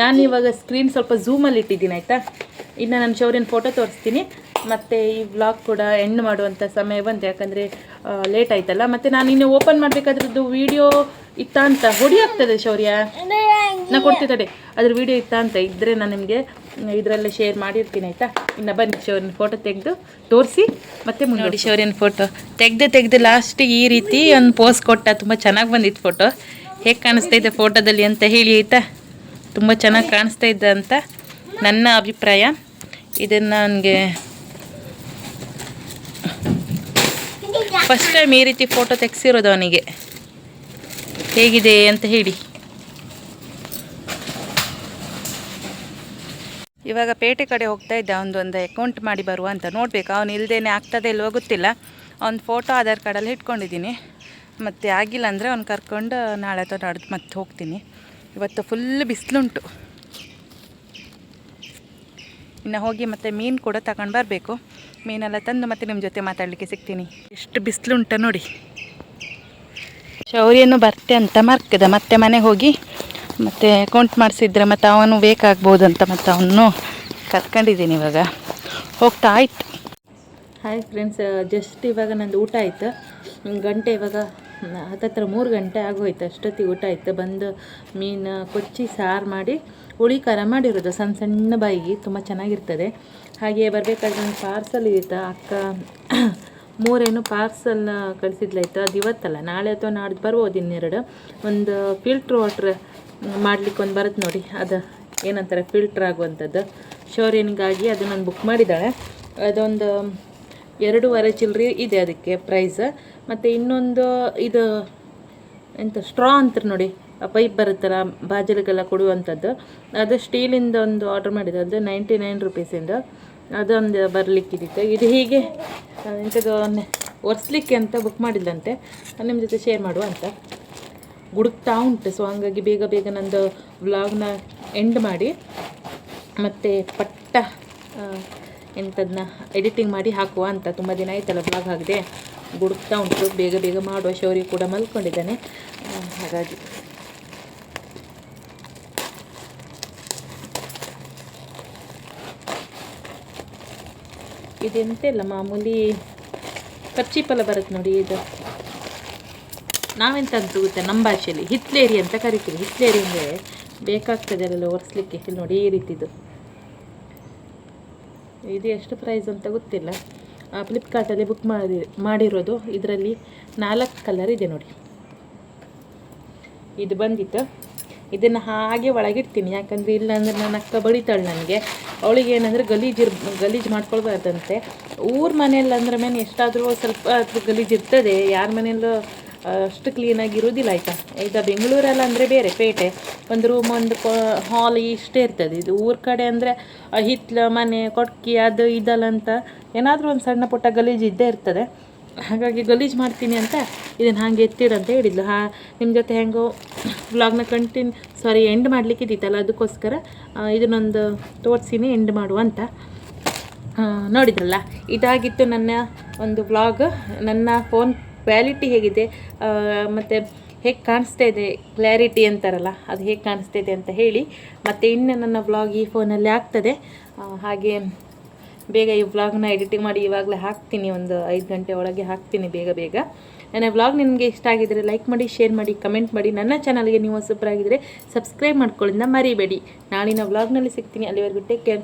ನಾನು ಇವಾಗ ಸ್ಕ್ರೀನ್ ಸ್ವಲ್ಪ ಝೂಮಲ್ಲಿ ಇಟ್ಟಿದ್ದೀನಿ ಆಯಿತಾ? ಇನ್ನು ನಾನು ಶೌರ್ಯನ ಫೋಟೋ ತೋರಿಸ್ತೀನಿ. ಮತ್ತು ಈ ವ್ಲಾಗ್ ಕೂಡ ಎಂಡ್ ಮಾಡುವಂಥ ಸಮಯ ಬಂತು ಯಾಕಂದರೆ ಲೇಟ್ ಆಯ್ತಲ್ಲ. ಮತ್ತು ನಾನು ಇನ್ನು ಓಪನ್ ಮಾಡಬೇಕಾದ್ರದ್ದು ವೀಡಿಯೋ ಇತ್ತ ಅಂತ ಹೊಡಿ ಆಗ್ತದೆ ಶೌರ್ಯ. ನಾ ಕೊಡ್ತೀನಿ ತಡೆ ಅದ್ರ ವೀಡಿಯೋ ಇತ್ತ ಅಂತ ಇದ್ದರೆ ನಾನು ನಿಮಗೆ ಇದರಲ್ಲೇ ಶೇರ್ ಮಾಡಿರ್ತೀನಿ ಆಯಿತಾ? ಇನ್ನು ಬನ್ನಿ ಶೌರ್ಯನ ಫೋಟೋ ತೆಗೆದು ತೋರಿಸಿ. ಮತ್ತೆ ನೋಡಿ ಶೌರ್ಯನ ಫೋಟೋ ತೆಗೆದು ತೆಗೆದು ಲಾಸ್ಟಿಗೆ ಈ ರೀತಿ ಒಂದು ಪೋಸ್ ಕೊಟ್ಟ ತುಂಬ ಚೆನ್ನಾಗಿ ಬಂದಿತ್ತು ಫೋಟೋ ಹೇಗೆ ಕಾಣಿಸ್ತಾ ಇದೆ ಫೋಟೋದಲ್ಲಿ ಅಂತ ಹೇಳಿ ಆಯಿತಾ? ತುಂಬ ಚೆನ್ನಾಗಿ ಕಾಣಿಸ್ತಾ ಇದ್ದ ಅಂತ ನನ್ನ ಅಭಿಪ್ರಾಯ. ಇದನ್ನು ನನಗೆ ಫಸ್ಟ್ ಟೈಮ್ ಈ ರೀತಿ ಫೋಟೋ ತೆಗೆಸಿರೋದು ಅವನಿಗೆ. ಹೇಗಿದೆ ಅಂತ ಹೇಳಿ. ಇವಾಗ ಪೇಟೆ ಕಡೆ ಹೋಗ್ತಾ ಇದ್ದ ಒಂದು ಅಕೌಂಟ್ ಮಾಡಿ ಬರುವ ಅಂತ ನೋಡಬೇಕು. ಅವನು ಇಲ್ಲದೇನೆ ಆಗ್ತದೆ ಇಲ್ವೋ ಗೊತ್ತಿಲ್ಲ. ಅವ್ನ ಫೋಟೋ ಆಧಾರ್ ಕಾರ್ಡಲ್ಲಿ ಇಟ್ಕೊಂಡಿದ್ದೀನಿ. ಮತ್ತು ಆಗಿಲ್ಲ ಅಂದರೆ ಅವ್ನು ಕರ್ಕೊಂಡು ನಾಳೆ ಅಥವಾ ಮತ್ತೆ ಹೋಗ್ತೀನಿ. ಇವತ್ತು ಫುಲ್ ಬಿಸಿಲುಂಟು. ಇನ್ನು ಹೋಗಿ ಮತ್ತೆ ಮೀನು ಕೂಡ ತಗೊಂಡು ಬರಬೇಕು. ಮೀನೆಲ್ಲ ತಂದು ಮತ್ತೆ ನಿಮ್ಮ ಜೊತೆ ಮಾತಾಡಲಿಕ್ಕೆ ಸಿಗ್ತೀನಿ. ಎಷ್ಟು ಬಿಸಿಲುಂಟ ನೋಡಿ. ಶೌರ್ಯನು ಬರ್ತೆ ಅಂತ ಮರ್ಕದ. ಮತ್ತೆ ಮನೆಗೆ ಹೋಗಿ ಮತ್ತೆ ಅಕೌಂಟ್ ಮಾಡಿಸಿದ್ರೆ ಮತ್ತು ಅವನು ಬೇಕಾಗ್ಬೋದು ಅಂತ ಮತ್ತು ಅವನು ಕರ್ಕೊಂಡಿದ್ದೀನಿ ಇವಾಗ. ಹೋಗ್ತಾ ಆಯ್ತು. ಹಾಯ್ ಫ್ರೆಂಡ್ಸ್ ಜಸ್ಟ್ ಇವಾಗ ನಂದು ಊಟ ಆಯ್ತು. ಗಂಟೆ ಇವಾಗ ಹತ್ತತ್ರ ಮೂರು ಗಂಟೆ ಆಗೋಯ್ತು, ಅಷ್ಟೊತ್ತಿಗೆ ಊಟ ಆಯಿತು. ಬಂದು ಮೀನು, ಕೊಚ್ಚಿ, ಸಾರು ಮಾಡಿ, ಹುಳಿ ಖಾರ ಮಾಡಿರೋದು. ಸಣ್ಣ ಸಣ್ಣ ಬಾಯಿಗೆ ತುಂಬ ಚೆನ್ನಾಗಿರ್ತದೆ. ಹಾಗೆ ಬರಬೇಕಾದ್ರೆ ಒಂದು ಪಾರ್ಸಲ್ ಇತ್ತು ಅಕ್ಕ [coughs] ಮೂರೇನು ಪಾರ್ಸಲ್ ಕಳಿಸಿದ್ಲಾಯ್ತು? ಅದು ಇವತ್ತಲ್ಲ, ನಾಳೆ ಅಥವಾ ನಾಡ್ದು ಬರ್ಬೋದು ಇನ್ನೆರಡು. ಒಂದು ಫಿಲ್ಟ್ರ್ ವಾಟ್ರ್ ಮಾಡ್ಲಿಕ್ಕೆ ಒಂದು ಬರುತ್ತೆ ನೋಡಿ. ಅದು, ಏನಂತಾರೆ ಫಿಲ್ಟ್ರ್ ಆಗುವಂಥದ್ದು ಶೋರಿಯನ್ಗಾಗಿ ಅದು ನಾನು ಬುಕ್ ಮಾಡಿದ್ದಾಳೆ. ಅದೊಂದು ಎರಡೂವರೆ ಚಿಲ್ಲರೆ ಇದೆ ಅದಕ್ಕೆ ಪ್ರೈಸ್ ಮತ್ತು ಇನ್ನೊಂದು ಇದು ಎಂಥ ಸ್ಟ್ರಾ ಅಂತಾರೆ ನೋಡಿ, ಆ ಪೈಪ್ ಬರುತ್ತಲ್ಲ, ಬಾಜಲಿಗೆಲ್ಲ ಕೊಡುವಂಥದ್ದು ಅದು ಸ್ಟೀಲಿಂದ ಒಂದು ಆರ್ಡ್ರ್ ಮಾಡಿದೆ ಅದು ನೈಂಟಿ ನೈನ್ ರುಪೀಸಿಂದ ಅದೊಂದು ಬರಲಿಕ್ಕಿದ್ದಿತ್ತು ಇದು ಹೀಗೆ ಇಂಥದ್ದು ಒರೆಸ್ಲಿಕ್ಕೆ ಅಂತ ಬುಕ್ ಮಾಡಿದ್ದಂತೆ ನಿಮ್ಮ ಜೊತೆ ಶೇರ್ ಮಾಡುವ ಅಂತ. ಗುಡುಕ್ತಾ ಉಂಟು ಸೊ ಹಂಗಾಗಿ ಬೇಗ ಬೇಗ ನಂದು ವ್ಲಾಗ್ನ ಎಂಡ್ ಮಾಡಿ. ಮತ್ತು ಪಟ್ಟ ಆ, ಎಂಥದನ್ನ ಎಡಿಟಿಂಗ್ ಮಾಡಿ ಹಾಕುವ ಅಂತ ತುಂಬ ದಿನ ಆಯ್ತಲ್ಲ ಬ್ಲಾಗ್ ಆಗಿದೆ ಗುಡುಕ್ತಾ ಉಂಟು. ಬೇಗ ಬೇಗ ಮಾಡುವ ಶೌರಿ ಕೂಡ ಮಲ್ಕೊಂಡಿದ್ದಾನೆ. ಹಾಗಾಗಿ. ಇದೆಂತ ಇಲ್ಲ ಮಾಮೂಲಿ ಕಚ್ಚಿಪಲ ಬರುತ್ತೆ ನೋಡಿ ಇದು. ನಾವೆಂತ ಅಂತ ಗೊತ್ತಾ? ನಮ್ಮ ಭಾಷೆಯಲ್ಲಿ ಹಿತ್ಲೇರಿ ಅಂತ ಕರಿತೀವಿ. ಹಿತ್ಲೇರಿ ಅಂದರೆ ಬೇಕಾಗ್ತದೆ ಅಲ್ಲೆಲ್ಲ ಒರೆಸ್ಲಿಕ್ಕೆ. ಇಲ್ಲಿ ನೋಡಿ ಈ ರೀತಿದು. ಇದು ಎಷ್ಟು ಪ್ರೈಸ್ ಅಂತ ಗೊತ್ತಿಲ್ಲ. ಫ್ಲಿಪ್ಕಾರ್ಟಲ್ಲಿ ಬುಕ್ ಮಾಡಿ, ಮಾಡಿರೋದು. ಇದರಲ್ಲಿ ನಾಲ್ಕು ಕಲರ್ ಇದೆ ನೋಡಿ. ಇದು ಬಂದಿತ್ತು. ಇದನ್ನು ಹಾಗೆ ಒಳಗಿಡ್ತೀನಿ. ಯಾಕಂದರೆ ಇಲ್ಲಾಂದ್ರೆ ನನ್ನ ಅಕ್ಕ ಬಡಿತಾಳೆ ನನಗೆ. ಅವಳಿಗೆ ಏನಂದರೆ ಗಲೀಜು ಗಲೀಜು ಮಾಡ್ಕೊಳ್ಬಾರ್ದಂತೆ. ಊರ ಮನೆಯಲ್ಲಿ ಮೇಲೆ ಎಷ್ಟಾದರೂ ಸ್ವಲ್ಪ ಅದು ಗಲೀಜು ಇರ್ತದೆ. ಯಾರ ಮನೆಯಲ್ಲೂ ಅಷ್ಟು ಕ್ಲೀನಾಗಿ ಇರೋದಿಲ್ಲ ಆಯಿತಾ? ಈಗ ಬೆಂಗಳೂರಲ್ಲಿ ಅಂದರೆ ಬೇರೆ ಪೇಟೆ. ಒಂದು ರೂಮ್ ಒಂದು ಹಾಲ್ ಇಷ್ಟೇ ಇರ್ತದೆ. ಇದು ಊರ ಕಡೆ ಅಂದರೆ ಹಿತ್ಲ ಮನೆ ಕೊಟ್ಕಿ ಅದು ಇದಲ್ಲ ಅಂತ ಏನಾದರೂ ಒಂದು ಸಣ್ಣ ಪುಟ್ಟ ಗಲೀಜು ಇದ್ದೇ ಇರ್ತದೆ. ಹಾಗಾಗಿ ಗಲೀಜು ಮಾಡ್ತೀನಿ ಅಂತ ಇದನ್ನು ಹಾಗೆ ಎತ್ತಿಡು ಅಂತ ಹೇಳಿದ್ಲು. ಹಾ ನಿಮ್ಮ ಜೊತೆ ಹೆಂಗೋ ವ್ಲಾಗ್ನ ಕಂಟಿನ್ಯೂ ಸಾರಿ ಎಂಡ್ ಮಾಡಲಿಕ್ಕೆ ಇದ್ದಿತ್ತಲ್ಲ ಅದಕ್ಕೋಸ್ಕರ ಇದನ್ನೊಂದು ತೋರಿಸಿನಿ ಎಂಡ್ ಮಾಡುವ ಅಂತ. ಆ, ನೋಡಿದ್ರಲ್ಲ? ಇದಾಗಿತ್ತು ನನ್ನ ಒಂದು ವ್ಲಾಗ್ ನನ್ನ ಫೋನ್ ಕ್ವಾಲಿಟಿ ಹೇಗಿದೆ ಮತ್ತು ಹೇಗೆ ಕಾಣಿಸ್ತಾ ಇದೆ, ಕ್ಲಾರಿಟಿ ಅಂತಾರಲ್ಲ, ಅದು ಹೇಗೆ ಕಾಣಿಸ್ತಾ ಇದೆ ಅಂತ ಹೇಳಿ ಮತ್ತು ಇನ್ನು ನನ್ನ ವ್ಲಾಗ್ ಈ ಫೋನಲ್ಲಿ ಆಗ್ತದೆ. ಹಾಗೆ ಬೇಗ ಈ ವ್ಲಾಗ್ನ ಎಡಿಟಿಂಗ್ ಮಾಡಿ ಇವಾಗಲೇ ಹಾಕ್ತೀನಿ, ಒಂದು ಐದು ಗಂಟೆ ಒಳಗೆ ಹಾಕ್ತೀನಿ ಬೇಗ ಬೇಗ. ನನ್ನ ವ್ಲಾಗ್ ನಿಮಗೆ ಇಷ್ಟ ಆಗಿದ್ದರೆ ಲೈಕ್ ಮಾಡಿ ಶೇರ್ ಮಾಡಿ ಕಮೆಂಟ್ ಮಾಡಿ, ನನ್ನ ಚಾನಲ್ಗೆ ನೀವು ಹೊಸಬ್ರಾಗಿದ್ದರೆ ಸಬ್ಸ್ಕ್ರೈಬ್ ಮಾಡ್ಕೊಳ್ಳಿಂದ ಮರಿಬೇಡಿ. ನಾಳಿನ ವ್ಲಾಗ್ನಲ್ಲಿ ಸಿಗ್ತೀನಿ. ಅಲ್ಲಿವರೆಗೂ ಟೇಕ್ ಕೇರ್